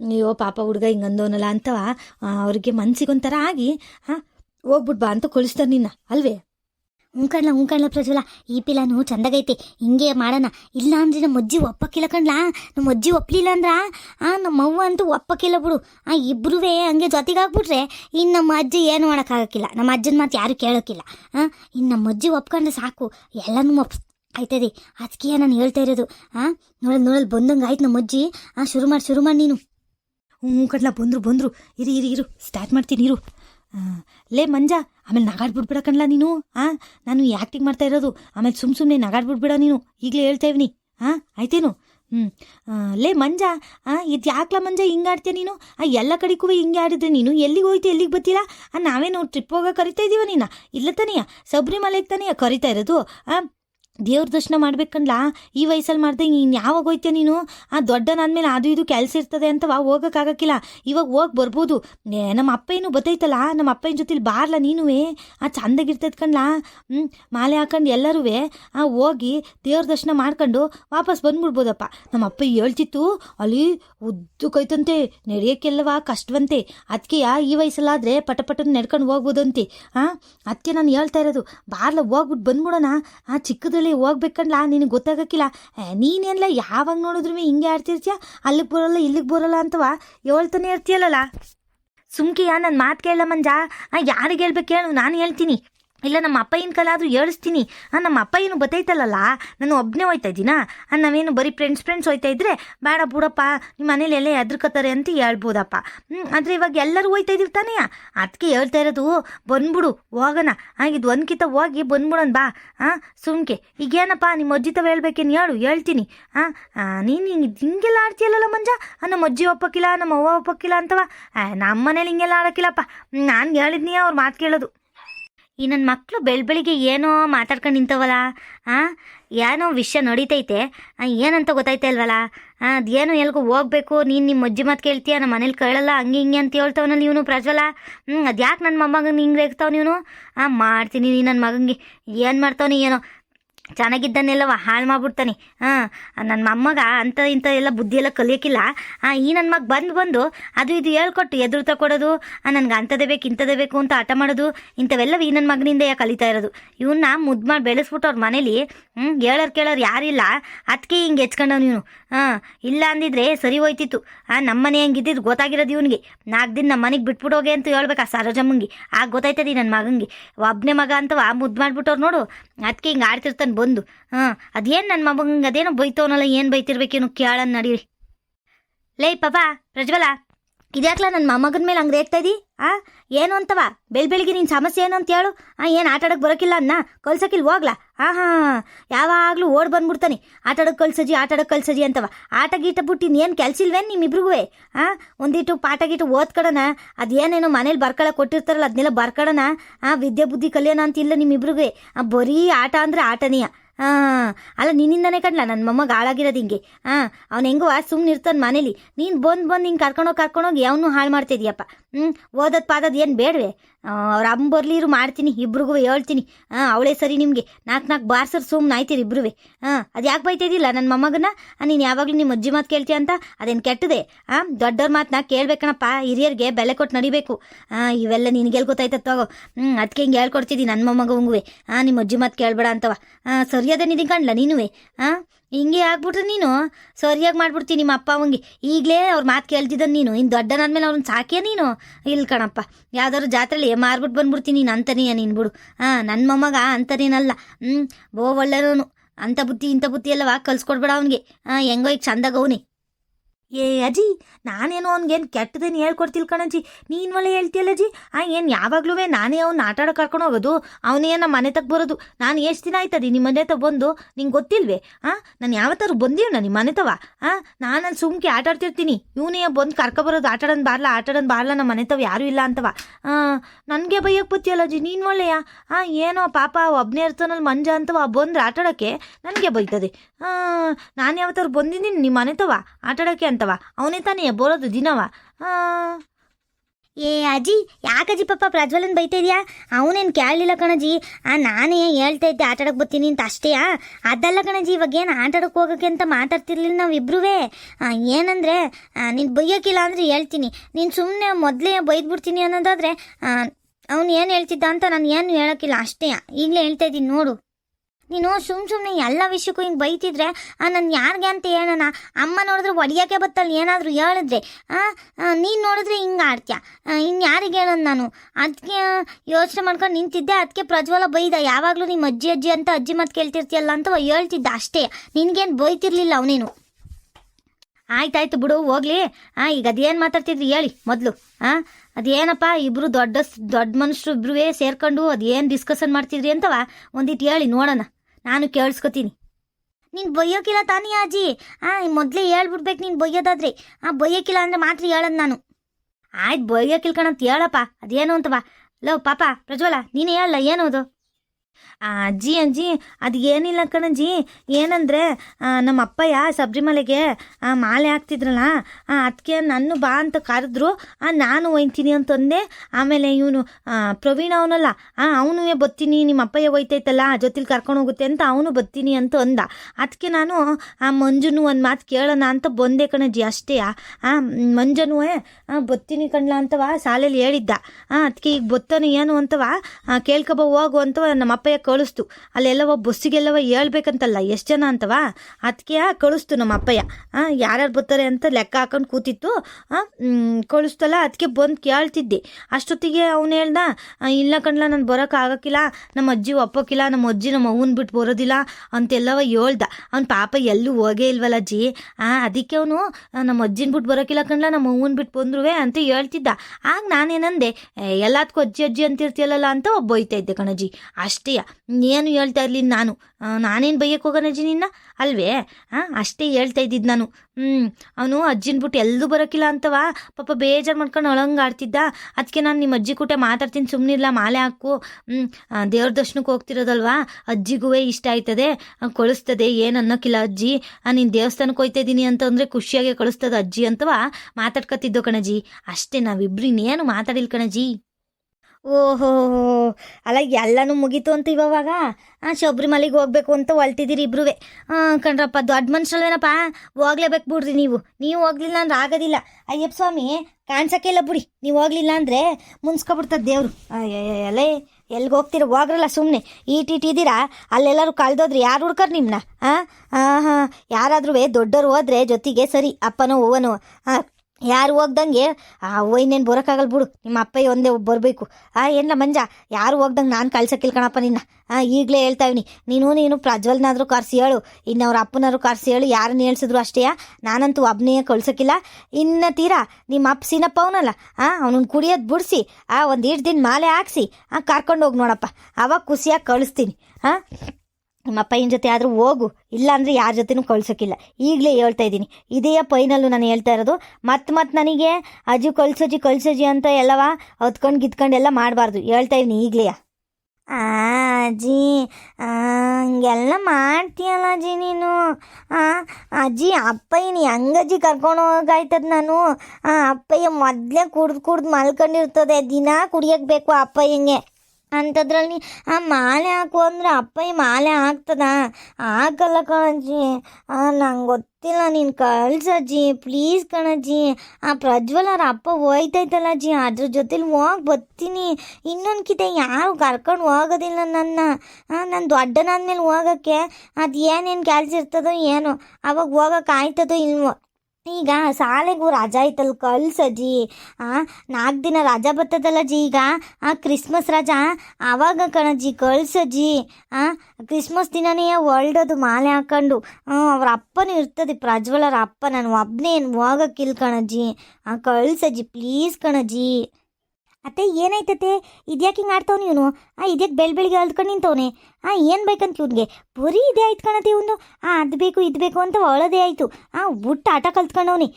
ಅಯ್ಯೋ ಪಾಪ ಹುಡುಗ ಹಿಂಗೆ ಅಂದವನಲ್ಲ ಅಂತವ ಆ, ಅವ್ರಿಗೆ ಮನ್ಸಿಗೊಂಥರ ಆಗಿ ಹಾಂ ಹೋಗ್ಬಿಟ್ ಬಾ ಅಂತ ಕೊಳಿಸ್ತಾರೆ ನಿನ್ನ ಅಲ್ವೇ? ಉಂಕಣ್ಲ ಉಂಕಣ್ಲ ಪ್ರಜ್ವಲ, ಈ ಪಿಲಾನು ಚಂದಾಗೈತೆ. ಹಿಂಗೆ ಮಾಡೋಣ. ಇಲ್ಲ ಅಂದ್ರೆ ನಮ್ಮ ಅಜ್ಜಿ ಒಪ್ಪಕ್ಕಿಲ್ಲ ಕಣ್ಲಾ ನಮ್ಮ ಅಜ್ಜಿ ಒಪ್ಪಲಿಲ್ಲ ಅಂದ್ರೆ? ಆ, ನಮ್ಮ ಅವ್ವ ಅಂತೂ ಒಪ್ಪಕ್ಕಿಲ್ಲ ಬಿಡು. ಆ, ಇಬ್ರುವೇ ಹಂಗೆ ಜೊತೆಗೆ ಆಗ್ಬಿಟ್ರೆ ಇನ್ನು ನಮ್ಮ ಅಜ್ಜಿ ಏನು ಮಾಡೋಕ್ಕಾಗಕ್ಕಿಲ್ಲ. ನಮ್ಮ ಅಜ್ಜನ ಮಾತು ಯಾರು ಕೇಳೋಕ್ಕಿಲ್ಲ. ಹಾಂ ಇನ್ನು ನಮ್ಮ ಅಜ್ಜಿ ಒಪ್ಕೊಂಡ್ರೆ ಸಾಕು. ಎಲ್ಲನೂ ಒಪ್ಸ್ ಆಯ್ತದೆ. ಅದಕ್ಕೆ ನಾನು ಹೇಳ್ತಾ ಇರೋದು. ಹಾಂ ನೋಡಲ್ ನೋಡಲ್, ಬಂದಂಗೆ ಆಯ್ತು ನಮ್ಮ ಅಜ್ಜಿ. ಹಾಂ ಶುರು ಮಾಡಿ ಶುರು ಮಾಡಿ ನೀನು. ಹ್ಞೂ ಕಡ್ಲ ಬಂದರು ಬಂದರು. ಇರಿ ಇರಿ, ಇರು. ಸ್ಟಾರ್ಟ್ ಮಾಡ್ತೀನಿ, ಇರು. ಲೇ ಮಂಜ, ಆಮೇಲೆ ನಗಾಡ್ಬಿಡ್ಬೇಡ ಕಣ್ಲ ನೀನು, ಆ? ನಾನು ಆ್ಯಕ್ಟಿಂಗ್ ಮಾಡ್ತಾ ಇರೋದು, ಆಮೇಲೆ ಸುಮ್ಮ ಸುಮ್ಮನೆ ನಗಾಡ್ಬಿಡ್ಬೇಡ ನೀನು, ಈಗಲೇ ಹೇಳ್ತಾ ಇವ್ನಿ ಹಾಂ ಆಯ್ತೇನು? ಹ್ಞೂ ಲೇ ಮಂಜ ಇದು ಯಾಕ್ಲ ಮಂಜ ಹಿಂಗೆ ಆಡ್ತೀಯ ನೀನು? ಆ, ಎಲ್ಲ ಕಡೆಗೂ ಹಿಂಗೆ ಆಡಿದ್ರೆ ನೀನು ಎಲ್ಲಿಗೆ ಹೋಯ್ತು, ಎಲ್ಲಿಗೆ ಬತ್ತಿಲ್ಲ ನಾವೇನು ಟ್ರಿಪ್ ಹೋಗೋ ಕರಿತಾ ಇದೀವ ನೀನು? ಇಲ್ಲ ತಾನೆಯ? ಸಬರಿಮಲೆಗೆ ತಾನೆಯ ಕರಿತಾ ಇರೋದು? ಆ ದೇವ್ರ ದರ್ಶನ ಮಾಡ್ಬೇಕಂದ್ಲ? ಈ ವಯಸ್ಸಲ್ಲಿ ಮಾಡ್ದೆ ನೀನು ಯಾವಾಗ ಹೋಯ್ತೀಯ ನೀನು? ಆ ದೊಡ್ಡನಾದ್ಮೇಲೆ ಅದು ಇದು ಕೆಲಸ ಇರ್ತದೆ ಅಂತವ ಹೋಗೋಕ್ಕಾಗಕ್ಕಿಲ್ಲ. ಇವಾಗ ಹೋಗಿ ಬರ್ಬೋದು. ನಮ್ಮ ಅಪ್ಪ ಏನು ಬತ್ತೈತಲ್ಲ ನಮ್ಮ ಅಪ್ಪನ ಜೊತೆಲಿ ಬಾರ್ಲ ನೀನು ಆ ಚಂದಾಗಿರ್ತೈತೆ ಕಣ್ಲಾ? ಹ್ಞೂ ಮಾಲೆ ಹಾಕೊಂಡು ಎಲ್ಲರೂ ಆ ಹೋಗಿ ದೇವ್ರ ದರ್ಶನ ಮಾಡ್ಕೊಂಡು ವಾಪಸ್ ಬಂದ್ಬಿಡ್ಬೋದಪ್ಪ. ನಮ್ಮ ಅಪ್ಪ ಹೇಳ್ತಿತ್ತು, ಅಲ್ಲಿ ಉದ್ದಕ್ಕೈತಂತೆ ನಡೆಯೋಕ್ಕೆಲ್ಲವ ಕಷ್ಟವಂತೆ. ಅದಕ್ಕೆ ಈ ವಯಸ್ಸಲ್ಲಾದರೆ ಪಟ ಪಟನ್ ನಡ್ಕೊಂಡು ಹೋಗ್ಬೋದಂತೆ. ಹಾಂ ಅದಕ್ಕೆ ನಾನು ಹೇಳ್ತಾ ಇರೋದು, ಬಾರ್ಲ ಹೋಗ್ಬಿಟ್ಟು ಬಂದ್ಬಿಡೋಣ. ಆ ಚಿಕ್ಕದ್ರಲ್ಲಿ ಹೋಗ್ಬೇಕಂಡ್ಲ ನಿನಗೆ ಗೊತ್ತಾಗಕ್ಕಿಲ್ಲ. ನೀನೆಲ್ಲ ಯಾವಾಗ ನೋಡಿದ್ರು ಹಿಂಗೆ ಆಡ್ತಿರ್ತೀಯ? ಅಲ್ಲಿಗೆ ಬರೋಲ್ಲ, ಇಲ್ಲಿಗೆ ಬರೋಲ್ಲ ಅಂತವ? ಹೇಳ್ತಾನೆ ಇರ್ತೀಯಲ್ಲ ಸುಮ್ಕಿಯ ನನ್ನ ಮಾತು ಕೇಳಲ್ಲ ಮಂಜ? ಯಾರಿಗೆ ಹೇಳ್ಬೇಕು ಹೇಳು ನಾನು ಹೇಳ್ತೀನಿ. ಇಲ್ಲ, ನಮ್ಮ ಅಪ್ಪಯ್ಯನ ಹೇಳಿಸ್ತೀನಿ ಹಾಂ ನಮ್ಮ ಅಪ್ಪ ಏನು ಬತ್ತೈತಲ್ಲ ನಾನು ಒಬ್ಬನೇ ಹೋಯ್ತಾ ಇದ್ದೀನಾ? ನಾವೇನು ಬರೀ ಫ್ರೆಂಡ್ಸ್ ಫ್ರೆಂಡ್ಸ್ ಹೋಯ್ತಾ ಇದ್ರೆ ಬೇಡ ಬಿಡಪ್ಪ, ನಿಮ್ಮ ಮನೇಲಿ ಎಲ್ಲ ಎದ್ರಕತ್ತಾರೆ ಅಂತ ಹೇಳ್ಬೋದಪ್ಪ. ಹ್ಞೂ ಆದರೆ ಇವಾಗ ಎಲ್ಲರೂ ಹೋಯ್ತಾ ಇದ್ದೀವಿ ತಾನೇ? ಅದಕ್ಕೆ ಹೇಳ್ತಾ ಇರೋದು, ಬಂದ್ಬಿಡು, ಹೋಗೋಣ. ಆಗಿದ್ದು ಒಂದ್ಕಿತ ಹೋಗಿ ಬಂದ್ಬಿಡೋಣ ಬಾ. ಹಾಂ ಸುಮ್ಕೆ. ಈಗೇನಪ್ಪ ನಿಮ್ಮ ಅಜ್ಜಿ ತವ ಹೇಳ್ಬೇಕೇನು ಹೇಳು, ಹೇಳ್ತೀನಿ. ಹಾಂ ನೀನು ಹಿಂಗೆ ಹಿಂಗೆಲ್ಲ ಆಡ್ತೀಯಲ್ಲ ಮಂಜ? ನಮ್ಮ ಅಜ್ಜಿ ಒಪ್ಪಕ್ಕಿಲ್ಲ, ನಮ್ಮ ಅವ್ವ ಒಪ್ಪಕ್ಕಿಲ್ಲ ಅಂತವ? ನಮ್ಮ ಮನೇಲಿ ಹಿಂಗೆಲ್ಲ ಆಡೋಕ್ಕಿಲ್ಲಪ್ಪ. ನಾನು ಹೇಳಿದ್ನಿ ಅವ್ರು ಮಾತು ಕೇಳೋದು. ಈ ನನ್ನ ಮಕ್ಕಳು ಬೆಳ ಬೆಳಿಗ್ಗೆ ಏನೋ ಮಾತಾಡ್ಕೊಂಡು ನಿಂತವಲ್ಲ, ಆ? ಏನೋ ವಿಷಯ ನಡೀತೈತೆ ಏನಂತ ಗೊತ್ತಾಯ್ತೆ ಅಲ್ವಲ್ಲ? ಹಾಂ ಅದೇನೋ ಎಲ್ಗೂ ಹೋಗ್ಬೇಕು, ನೀನು ನಿಮ್ಮ ಅಜ್ಜಿ ಮಾತು ಕೇಳ್ತೀಯ ನಮ್ಮ ಮನೇಲಿ ಕೇಳಲ್ಲ, ಹಂಗೆ ಹಿಂಗೆ ಅಂತ ಹೇಳ್ತಾವನಲ್ಲಿ ಇವನು ಪ್ರಜ್ವಲ. ಹ್ಞೂ ಅದು ಯಾಕೆ ನನ್ನ ಮೊಮ್ಮಗನ ಹಿಂಗೆ ರೇಗ್ತಾವ ನೀನು ಹಾಂ ಮಾಡ್ತೀನಿ ನೀನು ನನ್ನ ಮಗಂಗೆ. ಏನು ಮಾಡ್ತಾವನಿ ಏನೋ? ಚೆನ್ನಾಗಿದ್ದನ್ನೆಲ್ಲವ ಹಾಳು ಮಾಡ್ಬಿಡ್ತಾನೆ. ಹಾಂ ನನ್ನ ಮೊಮ್ಮಗ ಅಂತ ಇಂಥ ಎಲ್ಲ ಬುದ್ಧಿ ಎಲ್ಲ ಕಲಿಯೋಕ್ಕಿಲ್ಲ. ಹಾಂ ಈ ನನ್ನ ಮಗ ಬಂದು ಬಂದು ಅದು ಇದು ಹೇಳ್ಕೊಟ್ಟು ಎದುರು ತಗೊಡೋದು ನನಗೆ ಅಂಥದೇ ಬೇಕು ಇಂಥದೇ ಬೇಕು ಅಂತ ಆಟ ಮಾಡೋದು, ಇಂಥವೆಲ್ಲವ ಈ ನನ್ನ ಮಗನಿಂದ ಕಲಿತಾ ಇರೋದು. ಇವನ್ನ ಮುದ್ದು ಮಾಡಿ ಬೆಳೆಸ್ಬಿಟ್ಟು ಅವ್ರ ಮನೇಲಿ ಹ್ಞೂ ಹೇಳೋರು ಕೇಳೋರು ಯಾರಿಲ್ಲ ಅದಕ್ಕೆ ಹಿಂಗೆ ಹೆಚ್ಕೊಂಡವ್ ನೀನು ಹಾಂ, ಇಲ್ಲ ಅಂದಿದ್ರೆ ಸರಿ ಹೋಯ್ತಿತ್ತು. ಹಾಂ ನಮ್ಮ ಮನೆ ಹೆಂಗಿದ್ದಿದ್ದು ಗೊತ್ತಾಗಿರೋದು ಇವನಿಗೆ. ನಾಲ್ಕು ದಿನ ನಮ್ಮ ಮನೆಗೆ ಬಿಟ್ಬಿಟ್ಟು ಹೋಗಿ ಅಂತ ಹೇಳ್ಬೇಕು ಆ ಸರೋಜಮ್ಮಂಗೆ. ಆಗ ಗೊತ್ತಾಯ್ತದೆ ನನ್ನ ಮಗಂಗೆ. ಒಬ್ಬನೇ ಮಗ ಅಂತವ ಮುದ್ದು ಮಾಡಿಬಿಟ್ಟವ್ರು ನೋಡು ಅದಕ್ಕೆ ಹಿಂಗೆ ಆಡ್ತಿರ್ತಾನೆ ಬಂದು, ಹಾಂ, ಅದೇನು ನನ್ನ ಮಗಂಗೆ ಅದೇನೋ ಬೈತವನಲ್ಲ, ಏನು ಬೈತಿರ್ಬೇಕೇನು ಕೇಳನ್ ನಡೀರಿ. ಲೇ ಪಾಪ ಪ್ರಜ್ವಲ, ಇದ್ಯಾಕ್ಲ ನನ್ನ ಮೊಮ್ಮಗನ ಮೇಲೆ ಹಂಗೆ ರೇಗ್ತಾ ಇದ್ದಿ ಆ, ಏನು ಅಂತವ? ಬೆಳ್ ಬೆಳಿಗ್ಗೆ ನಿನ್ನ ಸಮಸ್ಯೆ ಏನು ಅಂತ ಹೇಳು? ಆ, ಏನು ಆಟ ಆಡಕ್ಕೆ ಬರೋಕ್ಕಿಲ್ಲ ಅನ್ನ ಕಳ್ಸಕ್ಕಿಲ್ಲ ಹೋಗ್ಲಾ? ಹಾಂ ಹಾಂ. ಯಾವಾಗಲೂ ಓಡ್ ಬಂದ್ಬಿಡ್ತಾನೆ. ಆಟ ಕಲ್ಸಜಿ ಕಳ್ಸಜಿ ಕಲ್ಸಜಿ ಅಂತವ. ಆಟ ಗೀಟ ಬಿಟ್ಟು ಇನ್ನೇನು ನಿಮ್ಮ ನಿಮ್ಮಿಬ್ರಿಗೂ ಆ ಒಂದಿಟ್ಟು ಪಾಠ ಗೀಟ ಓದ್ಕೊಡೋಣ ಅದೇನೇನೋ ಮನೇಲಿ ಬರ್ಕೊಳಕ್ಕೆ ಕೊಟ್ಟಿರ್ತಾರಲ್ಲ ಅದನ್ನೆಲ್ಲ ಬರ್ಕೊಡೋಣ ಆ, ವಿದ್ಯೆ, ಬುದ್ಧಿ, ಕಲಿಯೋಣ ಅಂತ ಇಲ್ಲ ನಿಮ್ಮಿಬ್ರಿಗೂ ಆ, ಬರೀ ಆಟ ಅಂದರೆ ಆಟನೆಯ. ಹಾಂ ಅಲ್ಲ ನಿನ್ನಿಂದನೇ ಕಣ್ಲ ನನ್ನ ಮೊಮ್ಮಗ ಹಾಳಾಗಿರೋದು ಹಿಂಗೆ. ಹಾಂ ಅವ್ನು ಹೆಂಗೋ ಸುಮ್ಮನೆ ಇರ್ತಾನೆ ಮನೇಲಿ. ನೀನು ಬಂದು ಬಂದು ಹಿಂಗೆ ಕರ್ಕೊಂಡೋಗಿ ಕರ್ಕೊಂಡೋಗಿ ಅವನು ಹಾಳು ಮಾಡ್ತಿದ್ಯಪ್ಪ. ಹ್ಞೂ ಓದೋದು ಪಾದೋದು ಏನು ಬೇಡವೆ? ಅವ್ರ ಅಮ್ಮ ಇರು, ಮಾಡ್ತೀನಿ, ಇಬ್ರಿಗೂ ಹೇಳ್ತೀನಿ. ಹಾಂ ಅವಳೇ ಸರಿ ನಿಮಗೆ. ನಾಲ್ಕು ನಾಲ್ಕು ಬಾರ್ಸರ್ ಸುಮ್ಮನೆ ಆಯ್ತೀರಿ ಇಬ್ರುವೆ. ಹಾಂ ಅದು ಯಾಕೆ ಬೈತಿದ್ದಿಲ್ಲ ನನ್ನ ಮೊಮ್ಮಗನ? ನೀನು ಯಾವಾಗಲೂ ನಿಮ್ಮ ಅಜ್ಜಿ ಮಾತು ಕೇಳ್ತೀಯ ಅಂತ? ಅದೇನು ಕೆಟ್ಟದೆ? ಹಾಂ ದೊಡ್ಡವ್ರ ಮಾತನ್ನ ಕೇಳ್ಬೇಕಣಪ್ಪ, ಹಿರಿಯರಿಗೆ ಬೆಲೆ ಕೊಟ್ಟು ನಡಿಬೇಕು. ಹಾಂ ಇವೆಲ್ಲ ನಿನಗೆಲ್ಲಿ ಗೊತ್ತಾಯ್ತು ತಗೋ. ಹ್ಞೂ ಅದಕ್ಕೆ ಹಿಂಗೆ ಹೇಳ್ಕೊಡ್ತಿದ್ದೀನಿ ನನ್ನ ಮೊಮ್ಮಗಂಗುವೆ ಹಾಂ ನಿಮ್ಮ ಅಜ್ಜಿ ಮಾತು ಕೇಳಬೇಡ ಅಂತವ. ಹಾಂ ಸರಿಯಾದ ನಿಧಿ ಕಣ್ಲ ನೀನುವೆ? ಹಾಂ ಹಿಂಗೆ ಆಗ್ಬಿಟ್ರೆ ನೀನು? ಸರಿಯಾಗಿ ಮಾಡ್ಬಿಡ್ತೀನಿ ನಿಮ್ಮ ಅಪ್ಪ ಅವಂಗೆ. ಈಗಲೇ ಅವ್ರ ಮಾತು ಕೇಳ್ತಿದ್ದ ನೀನು. ಇನ್ನು ದೊಡ್ಡನಾದ್ಮೇಲೆ ಅವ್ರನ್ನ ಸಾಕೆ ನೀನು? ಇಲ್ಲ ಕಣಪ್ಪ. ಯಾವ್ದಾದ್ರು ಜಾತ್ರೆಲಿ ಮಾರ್ಬಿಟ್ಟು ಬಂದ್ಬಿಡ್ತೀನಿ ನೀನು ಅಂತನೇ ನೀನು ಬಿಡು. ಹಾಂ ನನ್ನ ಮೊಮ್ಮಗ ಅಂತನೇನಲ್ಲ. ಹ್ಞೂ ಬೋ ಒಳ್ಳೆಯವನು ಅಂಥ ಬುದ್ಧಿ, ಇಂಥ ಬುದ್ಧಿ ಎಲ್ಲವಾ ಕಲ್ಸ್ಕೊಡ್ಬೇಡ ಅವನಿಗೆ. ಹಾಂ ಹೆಂಗೋ ಈಗ ಚಂದಾಗವನಿ ಏ, ಅಜ್ಜಿ, ನಾನೇನೋ ಅವ್ನಿಗೇನು ಕೆಟ್ಟದೇನು ಹೇಳ್ಕೊಡ್ತಿಲ್ ಕಣಜ್ಜಿ. ನೀನು ಒಳ್ಳೆ ಹೇಳ್ತೀಯಲ್ಲ ಅಜ್ಜಿ? ಆ, ಏನು ಯಾವಾಗ್ಲೂ ನಾನೇ ಅವ್ನು ಆಟ ಕರ್ಕೊಂಡು ಹೋಗೋದು? ಅವನೇ ನಮ್ಮ ಮನೆ ತಗ ಬರೋದು? ನಾನು ಎಷ್ಟು ದಿನ ಆಯ್ತದೆ ನಿಮ್ಮ ಮನೆ ತಗ ಬಂದು? ನಿಂಗೆ ಗೊತ್ತಿಲ್ವೇ? ಹಾಂ ನಾನು ಯಾವತ್ತಾರು ಬಂದೀವಣ್ಣ ನಿಮ್ಮ ಮನೆ ತವ? ಆ, ನಾನು ಸುಮ್ಕೆ ಆಟ ಆಡ್ತಿರ್ತೀನಿ ಇವನೇ ಬಂದು ಕರ್ಕೊ ಬರೋದು ಆಟ ಆಡೋನ್ ಬಾರ್ಲ ಆಟ ಆಡೋನ್ ಬಾರ್ಲ ನಮ್ಮ ಮನೆ ತವ ಯಾರೂ ಇಲ್ಲ ಅಂತವ. ನನಗೆ ಬೈಯಕ್ಕೆ ಬತ್ತಿಯಲ್ಲ ಅಜ್ಜಿ, ನೀನು ಒಳ್ಳೆಯ? ಹಾಂ ಏನೋ ಪಾಪ ಒಬ್ಬನೇ ಇರ್ತಾನಲ್ಲಿ ಮಂಜ ಅಂತವ ಬಂದ್ರೆ ಆಟಾಡೋಕ್ಕೆ ನನಗೆ ಬೈತದೆ. ನಾನು ಯಾವತ್ತಾರು ಬಂದಿದ್ದೀನಿ ನಿಮ್ಮ ಮನೆತವ ಆಟ ಆಡೋಕ್ಕೆ ಅಂತವ ಅವನೇ ತಾನೇ, ಬರೋದು ದಿನವ. ಏ, ಅಜ್ಜಿ ಯಾಕಜ್ಜಿ ಪಾಪ ಪ್ರಜ್ವಲನ್ ಬೈತಾ ಇದೆಯಾ? ಅವನೇನು ಕೇಳಲಿಲ್ಲ ಕಣಜಿ ಆ, ನಾನೇ ಹೇಳ್ತಾ ಇದ್ದೆ ಆಟ ಆಡಕ್ಕೆ ಬರ್ತೀನಿ ಅಂತ ಅಷ್ಟೇ. ಅದಲ್ಲ ಕಣಜಿ ಇವಾಗ ಏನು ಆಟ ಅಂತ ಹೋಗೋಕ್ಕೆ ಅಂತ ಮಾತಾಡ್ತಿರ್ಲಿಲ್ಲ ನಾವಿಬ್ರೂ ಏನಂದರೆ ನೀನು ಬೈಯೋಕ್ಕಿಲ್ಲ ಅಂದರೆ ಹೇಳ್ತೀನಿ. ನೀನು ಸುಮ್ಮನೆ ಮೊದಲೇ ಬೈದ್ಬಿಡ್ತೀನಿ ಅನ್ನೋದಾದರೆ ಅವನು ಏನು ಹೇಳ್ತಿದ್ದ ಅಂತ ನಾನು ಏನು ಹೇಳೋಕ್ಕಿಲ್ಲ ಅಷ್ಟೇ. ಈಗಲೇ ಹೇಳ್ತಾ ಇದ್ದೀನಿ ನೋಡು. ನೀನು ಸುಮ್ ಸುಮ್ಮನೆ ಎಲ್ಲ ವಿಷಯಕ್ಕೂ ಹಿಂಗೆ ಬೈತಿದ್ರೆ ನಾನು ಯಾರಿಗೆ ಅಂತ ಹೇಳೋಣ? ಅಮ್ಮ ನೋಡಿದ್ರೆ ಒಡಿಯೋಕೆ ಬತ್ತಲ್ಲ ಏನಾದರೂ ಹೇಳಿದ್ರೆ ನೀನು ನೋಡಿದ್ರೆ ಹಿಂಗೆ ಆಡ್ತೀಯ? ಇನ್ನು ಯಾರಿಗೆ ಹೇಳೋದು ನಾನು? ಅದಕ್ಕೆ ಯೋಚನೆ ಮಾಡ್ಕೊಂಡು ನಿಂತಿದ್ದೆ ಅದಕ್ಕೆ ಪ್ರಜ್ವಲ ಬೈದ. ಯಾವಾಗಲೂ ನಿಮ್ಮ ಅಜ್ಜಿ ಅಜ್ಜಿ ಅಂತ ಅಜ್ಜಿ ಮಾತು ಕೇಳ್ತಿರ್ತೀಯಲ್ಲ ಅಂತ ಹೇಳ್ತಿದ್ದ ಅಷ್ಟೇ. ನಿನಗೇನು ಬೈತಿರ್ಲಿಲ್ಲ ಅವನೇನು? ಆಯ್ತಾಯ್ತು ಬಿಡು, ಹೋಗ್ಲಿ. ಹಾಂ ಈಗ ಅದೇನು ಮಾತಾಡ್ತಿದ್ರಿ ಹೇಳಿ ಮೊದಲು. ಹಾಂ ಅದೇನಪ್ಪ ಇಬ್ಬರು ದೊಡ್ಡ ದೊಡ್ಡ ಮನುಷ್ಯರು ಇಬ್ರು ಸೇರ್ಕೊಂಡು ಅದೇನು ಡಿಸ್ಕಷನ್ ಮಾಡ್ತಿದ್ರಿ ಅಂತವ? ಒಂದಿಟ್ಟು ಹೇಳಿ ನೋಡೋಣ. ನಾನು ಕೇಳಿಸ್ಕೊತೀನಿ. ನೀನು ಬೈಯೋಕಿಲ್ಲ ತಾನೇ ಅಜ್ಜಿ? ಆ ಮೊದಲೇ ಹೇಳ್ಬಿಡ್ಬೇಕು ನೀನು ಬೈಯೋದಾದ್ರೆ. ಆ ಬೈಯೋಕಿಲ್ಲ ಅಂದ್ರೆ ಮಾತ್ರ ಹೇಳೋದು ನಾನು. ಆಯ್ತು ಬೈಯೋಕಿಲ್ ಕಣಂತ ಹೇಳಪ್ಪ. ಅದೇನು ಅಂತ ಬಾ. ಲೋ ಪಾಪ ಪ್ರಜ್ವಲ ನೀನೇ ಹೇಳಲ್ಲ ಏನು ಅದು ಆ, ಅಜ್ಜಿ ಅಜ್ಜಿ ಅದು ಏನಿಲ್ಲ ಕಣಜ್ಜಿ ಏನಂದರೆ ನಮ್ಮ ಅಪ್ಪಯ್ಯ ಶಬರಿಮಲೆಗೆ ಮಾಲೆ ಹಾಕ್ತಿದ್ರಲ್ಲ ಅದಕ್ಕೆ ನನ್ನ ಬಾ ಅಂತ ಕರೆದ್ರು. ನಾನು ಒಯ್ತೀನಿ ಅಂತಂದೆ ಆಮೇಲೆ ಇವನು ಪ್ರವೀಣ್ ಅವನಲ್ಲ ಅವನು ಬತ್ತೀನಿ, ನಿಮ್ಮ ಅಪ್ಪಯ್ಯ ಒಯ್ತೈತಲ್ಲ, ಜೊತೆಲಿ ಕರ್ಕೊಂಡು ಹೋಗುತ್ತೆ ಅಂತ ಅವನು ಬತ್ತೀನಿ ಅಂತ ಅಂದ. ಅದಕ್ಕೆ ನಾನು, ಆ, ಮಂಜುನು ಒಂದು ಮಾತು ಕೇಳೋಣ ಅಂತ ಬಂದೆ ಕಣಜ್ಜಿ ಅಷ್ಟೇ. ಆ ಮಂಜನು ಬತ್ತೀನಿ ಕಣ್ಲ ಅಂತವ ಶಾಲೆಯಲ್ಲಿ ಹೇಳಿದ್ದ. ಅದಕ್ಕೆ ಈಗ ಬತ್ತನು ಏನು ಅಂತವ ಕೇಳ್ಕೊಬ ಹೋಗು ಅಂತವ ನಮ್ಮ ಅಪ್ಪಯ್ಯ ಕಳಿಸ್ತು. ಅಲ್ಲೆಲ್ಲವ ಬಸ್ಸಿಗೆಲ್ಲವ ಹೇಳ್ಬೇಕಂತಲ್ಲ ಎಷ್ಟು ಜನ ಅಂತವ? ಅದಕ್ಕೆ ಕಳಿಸ್ತು ನಮ್ಮ ಅಪ್ಪಯ್ಯ. ಯಾರ್ಯಾರು ಬರ್ತಾರೆ ಅಂತ ಲೆಕ್ಕ ಹಾಕೊಂಡು ಕೂತಿತ್ತು. ಕಳಿಸ್ತಲ್ಲ ಅದಕ್ಕೆ ಬಂದು ಕೇಳ್ತಿದ್ದೆ. ಅಷ್ಟೊತ್ತಿಗೆ ಅವನು ಹೇಳ್ದ ಇಲ್ಲ ಕಣ್ಲ ನಾನು ಬರೋಕೆ ಆಗಕ್ಕಿಲ್ಲ. ನಮ್ಮ ಅಜ್ಜಿ ಒಪ್ಪೋಕ್ಕಿಲ್ಲ ನಮ್ಮ ಅಜ್ಜಿ ನಮ್ಮ ಅವ್ನ ಬಿಟ್ಟು ಬರೋದಿಲ್ಲ ಅಂತೆಲ್ಲವ ಹೇಳ್ದ. ಅವ್ನ ಪಾಪ ಎಲ್ಲೂ ಹೋಗೇ ಇಲ್ವಲ್ಲ ಅಜ್ಜಿ? ಅದಕ್ಕೆ ಅವನು ನಮ್ಮ ಅಜ್ಜಿನ ಬಿಟ್ಟು ಬರೋಕ್ಕಿಲ್ಲ ಕಣ್ಲ ನಮ್ಮ ಅವ್ವನ ಬಿಟ್ಟು ಬಂದ್ರುವೆ ಅಂತ ಹೇಳ್ತಿದ್ದ. ಆಗ ನಾನೇನಂದೆ "ಏ, ಎಲ್ಲದಕ್ಕೂ ಅಜ್ಜಿ ಅಜ್ಜಿ ಅಂತಿರ್ತೀಯಲ್ಲ ಅಂತ ಬೈತಾ ಇದ್ದೆ ಕಣಜ್ಜಿ. ಅಷ್ಟೇ ಏನು ಹೇಳ್ತಾ ಇರ್ಲಿಲ್ಲ ನಾನು? ನಾನೇನು ಬೈಯಕ್ಕೆ ಹೋಗೋಣಜ್ಜಿ ನಿನ್ನ? ಅಲ್ವೇ? ಹಾಂ ಅಷ್ಟೇ ಹೇಳ್ತಾ ಇದ್ದಿದ್ದು ನಾನು. ಹ್ಞೂ ಅವನು ಅಜ್ಜಿನ ಬಿಟ್ಟು ಎಲ್ಲೂ ಬರೋಕ್ಕಿಲ್ಲ ಅಂತವ? ಪಾಪ ಬೇಜಾರು ಮಾಡ್ಕೊಂಡು ಒಳಂಗೆ ಆಡ್ತಿದ್ದ. ಅದಕ್ಕೆ ನಾನು ನಿಮ್ಮ ಅಜ್ಜಿ ಕೂಟ ಮಾತಾಡ್ತೀನಿ ಸುಮ್ಮನಿಲ್ಲ ಮಾಲೆ ಹಾಕು. ಹ್ಞೂ ದೇವ್ರ ದರ್ಶನಕ್ಕೆ ಹೋಗ್ತಿರೋದಲ್ವಾ? ಅಜ್ಜಿಗೂ ಇಷ್ಟ ಆಯ್ತದೆ. ಕಳಿಸ್ತದೆ, ಏನು ಅನ್ನೋಕ್ಕಿಲ್ಲ ಅಜ್ಜಿ. ನೀನು ದೇವಸ್ಥಾನಕ್ಕೆ ಹೋಯ್ತಾ ಇದ್ದೀನಿ ಅಂತಂದರೆ ಖುಷಿಯಾಗಿ ಕಳಿಸ್ತದೆ ಅಜ್ಜಿ ಅಂತವಾ ಮಾತಾಡ್ಕೊತಿದ್ದೋ ಕಣಜಿ. ಅಷ್ಟೇ ನಾವಿಬ್ರು ಇನ್ನೇನು ಮಾತಾಡಿಲ್ಲ ಕಣಜಿ? ಓಹೋ ಅಲ್ಲ ಎಲ್ಲನೂ ಮುಗೀತು ಅಂತ ಇವಾಗ ಆ, ಶಬರಿಮಲೆಗೆ ಹೋಗ್ಬೇಕು ಅಂತ ಹೊಲ್ತಿದ್ದೀರಿ ಹಾಂ ಕಣ್ರಪ್ಪ, ದೊಡ್ಡ ಮನುಷ್ಯಲ್ವೇನಪ್ಪ ಹೋಗ್ಲೇಬೇಕು ಬಿಡ್ರಿ ನೀವು. ನೀವು ಹೋಗ್ಲಿಲ್ಲ ಅಂದ್ರೆ ಆಗೋದಿಲ್ಲ. ಅಯ್ಯಪ್ಪ ಸ್ವಾಮಿ ಕಾಣ್ಸಕ್ಕಿಲ್ಲ ಬಿಡಿ. ನೀವು ಹೋಗ್ಲಿಲ್ಲ ಅಂದರೆ ಮುನ್ಸ್ಕೊಬಿಡ್ತದೆ ದೇವರು. ಅಲ್ಲೇ ಎಲ್ಲಿಗೆ ಹೋಗ್ತೀರ? ಹೋಗ್ರಲ್ಲ ಸುಮ್ಮನೆ ಈಟ್ ಇಟ್ ಇದ್ದೀರಾ? ಅಲ್ಲೆಲ್ಲರೂ ಕಳ್ದೋದ್ರಿ ಯಾರು ಹುಡ್ಕರ್ ನಿಮ್ಮನ್ನ ಹಾಂ ಹಾಂ ಹಾಂ ಯಾರಾದ್ರೂ ದೊಡ್ಡೋರು ಹೋದ್ರೆ ಜೊತೆಗೆ ಸರಿ, ಅಪ್ಪನೋ ಹೂವನೋ ಹಾಂ ಯಾರು ಹೋಗ್ದಂಗೆ ಅವ್ವ ಇನ್ನೇನು ಬರೋಕ್ಕಾಗಲ್ಲ ಬಿಡು. ನಿಮ್ಮ ಅಪ್ಪಯ್ಯ ಒಂದೇ ಬರಬೇಕು. ಆ ಏನಿಲ್ಲ ಮಂಜ, ಯಾರು ಹೋಗ್ದಂಗೆ ನಾನು ಕಳ್ಸಕ್ಕಿಲ್ಲ ಕಣಪ್ಪ ನಿನ್ನ. ಆ, ಈಗಲೇ ಹೇಳ್ತಾ ಇವ್ನಿ. ನೀನು ನೀನು ಪ್ರಜ್ವಲ್ನಾದರೂ ಕಾರ್ಸಿ ಹೇಳು. ಇನ್ನು ಅವ್ರ ಅಪ್ಪನಾದ್ರು ಕಾರ್ಸಿ ಹೇಳು. ಯಾರನ್ನ ಹೇಳ್ಸಿದ್ರು ಅಷ್ಟೇ. ನಾನಂತೂ ಒಬ್ಬನೇ ಕಳ್ಸೋಕ್ಕಿಲ್ಲ. ಇನ್ನು ತೀರಾ, ನಿಮ್ಮ ಅಪ್ಪ ಸೀನಪ್ಪ ಅವನಲ್ಲ. ಆ ಅವನನ್ನ ಕುಡಿಯೋದು ಬಿಡಿಸಿ. ಆ, ಒಂದು ದಿನ ಮಾಲೆ ಹಾಕ್ಸಿ. ಆ, ಕರ್ಕೊಂಡು ಹೋಗಿ ನೋಡಪ್ಪ. ಅವಾಗ ಖುಷಿಯಾಗಿ ಕಳಿಸ್ತೀನಿ. ಹಾಂ ನಿಮ್ಮ ಅಪ್ಪಯ್ಯನ ಜೊತೆ ಆದರೂ ಹೋಗು. ಇಲ್ಲ ಅಂದರೆ ಯಾರ ಜೊತೆನೂ ಕಳ್ಸೋಕ್ಕಿಲ್ಲ ಈಗಲೇ ಹೇಳ್ತಾ ಇದ್ದೀನಿ. ಇದೇ ಪೈನಲ್ಲೂ ನಾನು ಹೇಳ್ತಾ ಇರೋದು. ಮತ್ತೆ ಮತ್ತೆ ನನಗೆ ಅಜ್ಜಿ ಕಳ್ಸೋಜಿ ಕಳ್ಸೋಜಿ ಅಂತ ಎಲ್ಲವ ಹೊತ್ಕೊಂಡು ಗಿತ್ಕೊಂಡು ಎಲ್ಲ ಮಾಡಬಾರ್ದು. ಹೇಳ್ತಾ ಇದ್ದೀನಿ ಈಗಲೇ. ಅಜ್ಜಿ ಹಂಗೆಲ್ಲ ಮಾಡ್ತೀಯಲ್ಲ ಅಜ್ಜಿ ನೀನು? ಅಜ್ಜಿ, ಅಪ್ಪಯ್ಯನ ಹೆಂಗಜ್ಜಿ ಕರ್ಕೊಂಡು ಹೋಗಾಯ್ತದ ನಾನು? ಅಪ್ಪಯ್ಯ ಮೊದಲೇ ಕುಡ್ದು ಕುಡ್ದು ಮಲ್ಕೊಂಡಿರ್ತದೆ. ದಿನ ಕುಡಿಯಕ್ಕೆ ಬೇಕು ಅಪ್ಪಯ್ಯಂಗೆ. ಅಂಥದ್ರಲ್ಲಿ ಆ ಮಾಲೆ ಹಾಕು ಅಂದ್ರೆ ಅಪ್ಪಯ್ಯ ಮಾಲೆ ಹಾಕ್ತದ? ಹಾಕಲ್ಲ ಕಣಜ್ಜಿ ನಂಗೆ ಗೊತ್ತಿಲ್ಲ, ನೀನು ಕಳ್ಸಜ್ಜಿ ಪ್ಲೀಸ್ ಕಣಜ್ಜಿ. ಆ ಪ್ರಜ್ವಲ್ ಪ್ರಜ್ವಲರ ಅಪ್ಪ ಹೋಯ್ತೈತಲ್ಲ ಅಜ್ಜಿ. ಅದ್ರ ಜೊತೆಲಿ ಹೋಗಿ ಬರ್ತೀನಿ. ಇನ್ನೊಂದು ಇನ್ನೊಂದ್ಕಿತ ಯಾರು ಕರ್ಕೊಂಡು ಹೋಗೋದಿಲ್ಲ ನನ್ನ. ನಾನು ದೊಡ್ಡನಾದ್ಮೇಲೆ ಹೋಗೋಕ್ಕೆ ಅದು ಏನೇನು ಕೆಲಸ ಇರ್ತದೋ ಏನೋ. ಅವಾಗ ಹೋಗೋಕೆ ಆಯ್ತದೋ ಇಲ್ವೋ. ಈಗ ಶಾಲೆಗೂ ರಜಾ ಐತಲ್ ಆ, ನಾಲ್ಕು ದಿನ ರಜಾ ಬರ್ತದಲ್ಲ ಜಿ ಈಗ. ಆ, ಕ್ರಿಸ್ಮಸ್ ರಜಾ ಆವಾಗ ಕಣಜ್ಜಿ ಕಳ್ಸಜ್ಜಿ ಆ, ಕ್ರಿಸ್ಮಸ್ ದಿನನೇ ಅದು ಮಾಲೆ ಹಾಕೊಂಡು. ಅವ್ರ ಅಪ್ಪನೂ ಇರ್ತದೆ ಪ್ರಜ್ವಲರ ಅಪ್ಪ. ನಾನು ಒಬ್ಬನೇ ಏನು ಹೋಗಕ್ಕಿಲ್ಲ ಕಣಜ್ಜಿ ಆ ಕಳ್ಸಜ್ಜಿ ಪ್ಲೀಸ್ ಕಣಜ್ಜಿ ಅತ್ತೆ ಏನಾಯ್ತತೆ ಇದ್ಯಾಕೆ ಹಿಂಗೆ ಆಡ್ತಾವ್ ಇವನು ಆ ಇದಕ್ಕೆ ಬೆಳ್ ಬೆಳಿಗ್ಗೆ ಅಳ್ದ್ಕೊಂಡು ನಿಂತವನೆ? ಆ, ಏನು ಬೇಕಂತ ಇವ್ನಿಗೆ? ಬರೀ ಇದೇ ಆಯ್ತು ಕಣತಿ ಇವನು. ಆ, ಅದು ಬೇಕು, ಇದು ಬೇಕು ಅಂತ ಒಳದೇ ಆಯಿತು. ಆ ಬುಟ್ಟು ಆಟ ಕಲ್ತ್ಕೊಂಡವನಿ.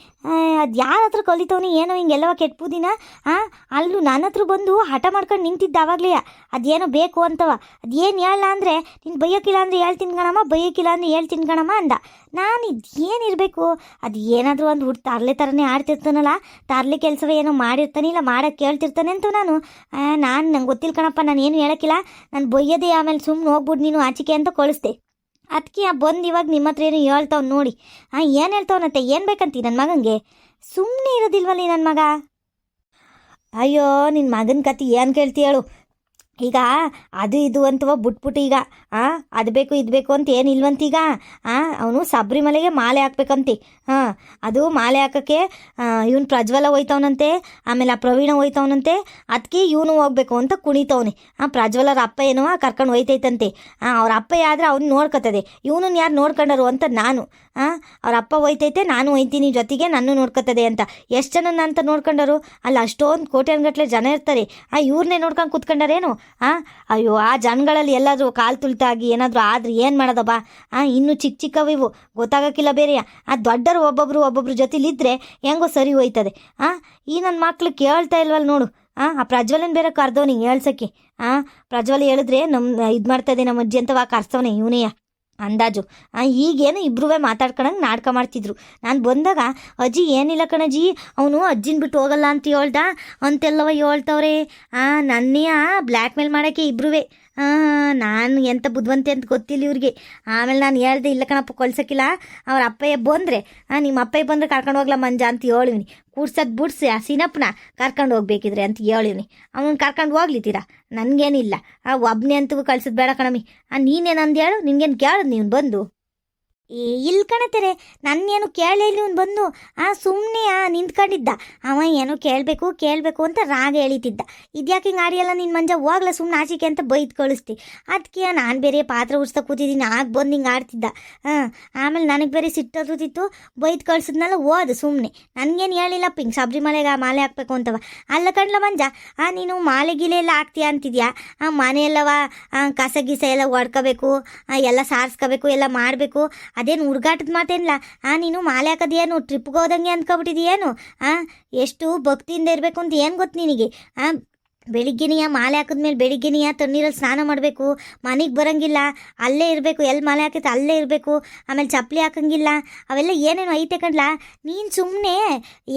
ಅದು ಯಾರ ಹತ್ರ ಕಲಿತವನಿ, ಏನೋ ಹಿಂಗೆಲ್ಲವ ಕೆಟ್ಬುದಿನ ಆ, ಅಲ್ಲೂ ನನ್ನ ಹತ್ರ ಬಂದು ಹಠ ಮಾಡ್ಕೊಂಡು ನಿಂತಿದ್ದ ಆವಾಗಲೇ ಅದೇನೋ ಬೇಕು ಅಂತವ. ಅದೇನು ಹೇಳಲ್ಲ ಅಂದರೆ ನೀನು ಬೈಯೋಕ್ಕಿಲ್ಲ ಅಂದರೆ ಹೇಳಿ ಕಣಮ್ಮ ಬೈಯೋಕ್ಕಿಲ್ಲ ಅಂದರೆ ಹೇಳಿ ಕಣಮ್ಮ ಅಂದ. ನಾನು ಇದೇನಿರಬೇಕು ಅದು ಏನಾದರೂ ಒಂದು ಹುಟ್ಟು ತರ್ಲೆ ಥರನೇ ಆಡ್ತಿರ್ತಾನಲ್ಲ, ತರಲೆ ಕೆಲಸವೇ ಏನೋ ಮಾಡಿರ್ತಾನೆ ಇಲ್ಲ ಮಾಡೋಕ್ಕೆ ಕೇಳ್ತಿರ್ತಾನೆ ಅಂತ ನಾನು. ನಾನು ನಂಗೆ ಗೊತ್ತಿಲ್ಲ ಕಣಪ್ಪ, ನಾನು ಏನು ಹೇಳೋಕ್ಕಿಲ್ಲ ನಾನು ಬೊಯ್ಯದೆ ಆಮೇಲೆ ಸುಮ್ಮನೆ ಹೋಗ್ಬಿಡು, ನೀನು ಆಚಿಕೆ ಅಂತ ಕಳಿಸ್ದೆ. ಅದಕ್ಕೆ ಬಂದು ಇವಾಗ ನಿಮ್ಮ ಹತ್ರ ಏನು ಹೇಳ್ತಾವ್ ನೋಡಿ. ಹಾಂ ಏನು ಹೇಳ್ತಾವನತ್ತೆ ಏನು ಬೇಕಂತೀ ನನ್ನ ಮಗಂಗೆ? ಸುಮ್ಮನೆ ಇರೋದಿಲ್ವಲ್ಲಿ ನನ್ನ ಮಗ? ಅಯ್ಯೋ ನಿನ್ನ ಮಗನ ಕತೆ ಏನು ಕೇಳ್ತಿ ಹೇಳು. ಈಗ ಅದು ಇದು ಅಂತವ ಬಿಟ್ಬಿಟ್ಟು ಈಗ, ಆ, ಅದು ಬೇಕು, ಇದು ಬೇಕು ಅಂತ ಏನಿಲ್ವಂತ ಈಗ, ಆ, ಅವನು ಸಬ್ರಿಮಲೆಗೆ ಮಾಲೆ ಹಾಕ್ಬೇಕಂತಿ ಹಾಂ ಅದು ಮಾಲೆ ಹಾಕೋಕ್ಕೆ ಇವನು ಪ್ರಜ್ವಲ ಹೋಯ್ತವನಂತೆ, ಆಮೇಲೆ ಆ ಪ್ರವೀಣ ಹೋಯ್ತವನಂತೆ ಅದಕ್ಕೆ ಇವನು ಹೋಗ್ಬೇಕು ಅಂತ ಕುಣಿತವನೆ, ಆ, ಪ್ರಜ್ವಲರ ಅಪ್ಪ ಏನೋ ಕರ್ಕೊಂಡು ಹೋಯ್ತೈತಂತೆ, ಆ, ಅವ್ರ ಅಪ್ಪ ಆದ್ರೆ ಅವ್ನು ನೋಡ್ಕೊತದೆ ಇವನು ಯಾರು ನೋಡ್ಕೊಂಡರು ಅಂತ ನಾನು, ಆ, ಅವ್ರ ಅಪ್ಪ ಹೋಯ್ತೈತೆ, ನಾನು ಹೋಯ್ತೀನಿ, ಜೊತೆಗೆ ನಾನು ನೋಡ್ಕೊತದೆ ಅಂತ, ಎಷ್ಟು ಜನ ಅಂತ ನೋಡ್ಕೊಂಡರು, ಅಲ್ಲ ಅಷ್ಟೊಂದು ಕೋಟ್ಯಾನ್ಗಟ್ಲೆ ಜನ ಇರ್ತಾರೆ, ಆ ಇವ್ರನ್ನೇ ನೋಡ್ಕೊಂಡು ಕೂತ್ಕೊಂಡಾರೇನು ಆ? ಅಯ್ಯೋ, ಆ ಜನಗಳಲ್ಲಿ ಎಲ್ಲಾದರೂ ಕಾಲು ತುಳಿತಾಗಿ ಏನಾದರೂ ಆದ್ರೆ ಏನು ಮಾಡೋದಬ್ಬ ಆ, ಇನ್ನೂ ಚಿಕ್ಕ ಚಿಕ್ಕವು ಇವು ಗೊತ್ತಾಗಕ್ಕಿಲ್ಲ ಬೇರೆಯ. ಆ, ದೊಡ್ಡರು ಒಬ್ಬೊಬ್ರು ಒಬ್ಬೊಬ್ರು ಜೊತೆಲಿದ್ದರೆ ಹೆಂಗೋ ಸರಿ ಹೋಯ್ತದೆ. ಆ, ಈ ನನ್ನ ಮಕ್ಳು ಕೇಳ್ತಾ ಇಲ್ವಲ್ಲ ನೋಡು. ಆ ಆ ಪ್ರಜ್ವಲನ್ ಬೇರೆ ಕರೆದವನಿಗೆ ಹೇಳ್ಸಕ್ಕೆ. ಆ, ಪ್ರಜ್ವಲ್ ಹೇಳಿದ್ರೆ ನಮ್ಮ ಇದು ಮಾಡ್ತಾ ಇದೆ ನಮ್ಮ ಅಜ್ಜಿ ಅಂತವಾ ಕರ್ಸವನೇ ಇವನೆಯ. ಅಂದಾಜು. ಈಗೇನು ಇಬ್ಬರೂ ಮಾತಾಡ್ಕೊಳಂಗೆ ನಾಟಕ ಮಾಡ್ತಿದ್ರು. ನಾನು ಬಂದಾಗ, ಅಜ್ಜಿ, ಏನಿಲ್ಲ ಕಣಜ್ಜಿ, ಅವನು ಅಜ್ಜಿನ ಬಿಟ್ಟು ಹೋಗಲ್ಲ ಅಂತ ಹೇಳ್ದ. ಅಂತೆಲ್ಲವ ಹೇಳ್ತವ್ರೆ. ನನ್ನೇ ಬ್ಲ್ಯಾಕ್ ಮೇಲ್ ಮಾಡೋಕ್ಕೆ ಇಬ್ರೂ ನಾನು ಎಂಥ ಬುದ್ಧಿವಂತೆ ಅಂತ ಗೊತ್ತಿಲ್ಲ ಇವ್ರಿಗೆ. ಆಮೇಲೆ ನಾನು ಹೇಳ್ದೆ, ಇಲ್ಲ ಕಣಪ್ಪ, ಕೊಲ್ಸಕ್ಕಿಲ್ಲ. ಅವ್ರ ಅಪ್ಪಯ್ಯ ಬಂದರೆ ನಿಮ್ಮ ಅಪ್ಪಯ್ಯ ಬಂದರೆ ಕರ್ಕೊಂಡು ಹೋಗ್ಲಾ ಮಂಜ ಅಂತ ಹೇಳಿವ್ನಿ. ಕೂಡ್ಸದ್ ಬಿಡ್ಸಿ ಆ ಸಿನಪ್ಪನ ಕರ್ಕೊಂಡು ಹೋಗ್ಬೇಕಿದ್ರೆ ಅಂತ ಹೇಳಿವ್ನಿ. ಅವನು ಕರ್ಕೊಂಡು ಹೋಗ್ಲಿತ್ತೀರಾ ನನ್ಗೇನಿಲ್ಲ. ಆ ಒಬ್ಬನೇ ಅಂತೂ ಕಳ್ಸೋದು ಬೇಡ ಕಣಮಿ ಆ ನೀನೇನಂದು ಹೇಳು ನಿನ್ಗೇನು ಕೇಳೋದು ನೀನು ಬಂದು? ಇಲ್ಲಿ ಕಣತರೆ ನನ್ನೇನು ಕೇಳಲಿ ಇವ್ನು ಬಂದು. ಆ ಸುಮ್ಮನೆ ಆ ನಿಂತ್ಕೊಂಡಿದ್ದ. ಅವ ಏನು ಕೇಳಬೇಕು ಕೇಳಬೇಕು ಅಂತ ರಾಗ ಎಳಿತಿದ್ದ. ಇದ್ಯಾಕೆ ಹಿಂಗೆ ಆಡಿಯಲ್ಲ ನಿನ್ನ ಮಂಜ? ಹೋಗ್ಲ ಸುಮ್ಮನೆ ಆಚಿಕೆ ಅಂತ ಬೈದು ಕಳಿಸ್ತಿ. ಅದಕ್ಕೆ ನಾನು ಬೇರೆ ಪಾತ್ರೆ ಉಡ್ಸ್ತಾ ಕೂತಿದ್ದೀನಿ ಆಗ ಬಂದು ಹಿಂಗೆ ಆಡ್ತಿದ್ದ. ಹಾಂ ಆಮೇಲೆ ನನಗೆ ಬೇರೆ ಸಿಟ್ಟೋದಿತ್ತು ಬೈದು ಕಳ್ಸಿದ್ನಲ್ಲ ಓದು ಸುಮ್ಮನೆ ನನಗೇನು ಹೇಳಿಲ್ಲಪ್ಪ ಹಿಂಗೆ ಆ ಮಾಲೆ ಹಾಕ್ಬೇಕು ಅಂತವ. ಅಲ್ಲ ಕಣ್ಲ ಮಂಜ ಆ ನೀನು ಮಾಲೆ ಗಿಲೆ ಎಲ್ಲ ಹಾಕ್ತೀಯ ಅಂತಿದ್ಯಾ? ಆ ಮನೆ ಎಲ್ಲವ ಆ, ಕಸ ಗೀಸ ಎಲ್ಲ ಹೊಡ್ಕೋಬೇಕು ಎಲ್ಲ ಸಾರಿಸ್ಕೋಬೇಕು ಎಲ್ಲ ಮಾಡಬೇಕು. ಅದೇನು ಹುಡುಗಾಟದ ಮಾತೇನಿಲ್ಲ ಆ, ನೀನು ಮಾಲೆ ಹಾಕೋದೇನು ಟ್ರಿಪ್ಗೆ ಹೋದಂಗೆ ಅಂದ್ಕೊಬಿಟ್ಟಿದ್ಯೇನು? ಆ, ಎಷ್ಟು ಭಕ್ತಿಯಿಂದ ಇರಬೇಕು ಅಂತ ಏನು ಗೊತ್ತು ನಿನಗೆ? ಆ ಬೆಳಿಗ್ಗೆನೆಯ ಮಾಲೆ ಹಾಕಿದ್ಮೇಲೆ ಬೆಳಿಗ್ಗೆನೆಯ ತಣ್ಣೀರಲ್ಲಿ ಸ್ನಾನ ಮಾಡಬೇಕು. ಮನೆಗೆ ಬರೋಂಗಿಲ್ಲ. ಅಲ್ಲೇ ಇರಬೇಕು. ಎಲ್ಲಿ ಮಾಲೆ ಹಾಕಿತ್ತು ಅಲ್ಲೇ ಇರಬೇಕು. ಆಮೇಲೆ ಚಪ್ಪಲಿ ಹಾಕಂಗಿಲ್ಲ. ಅವೆಲ್ಲ ಏನೇನು ಐತೆ ಕಣ್ಲಾ ನೀನು ಸುಮ್ಮನೆ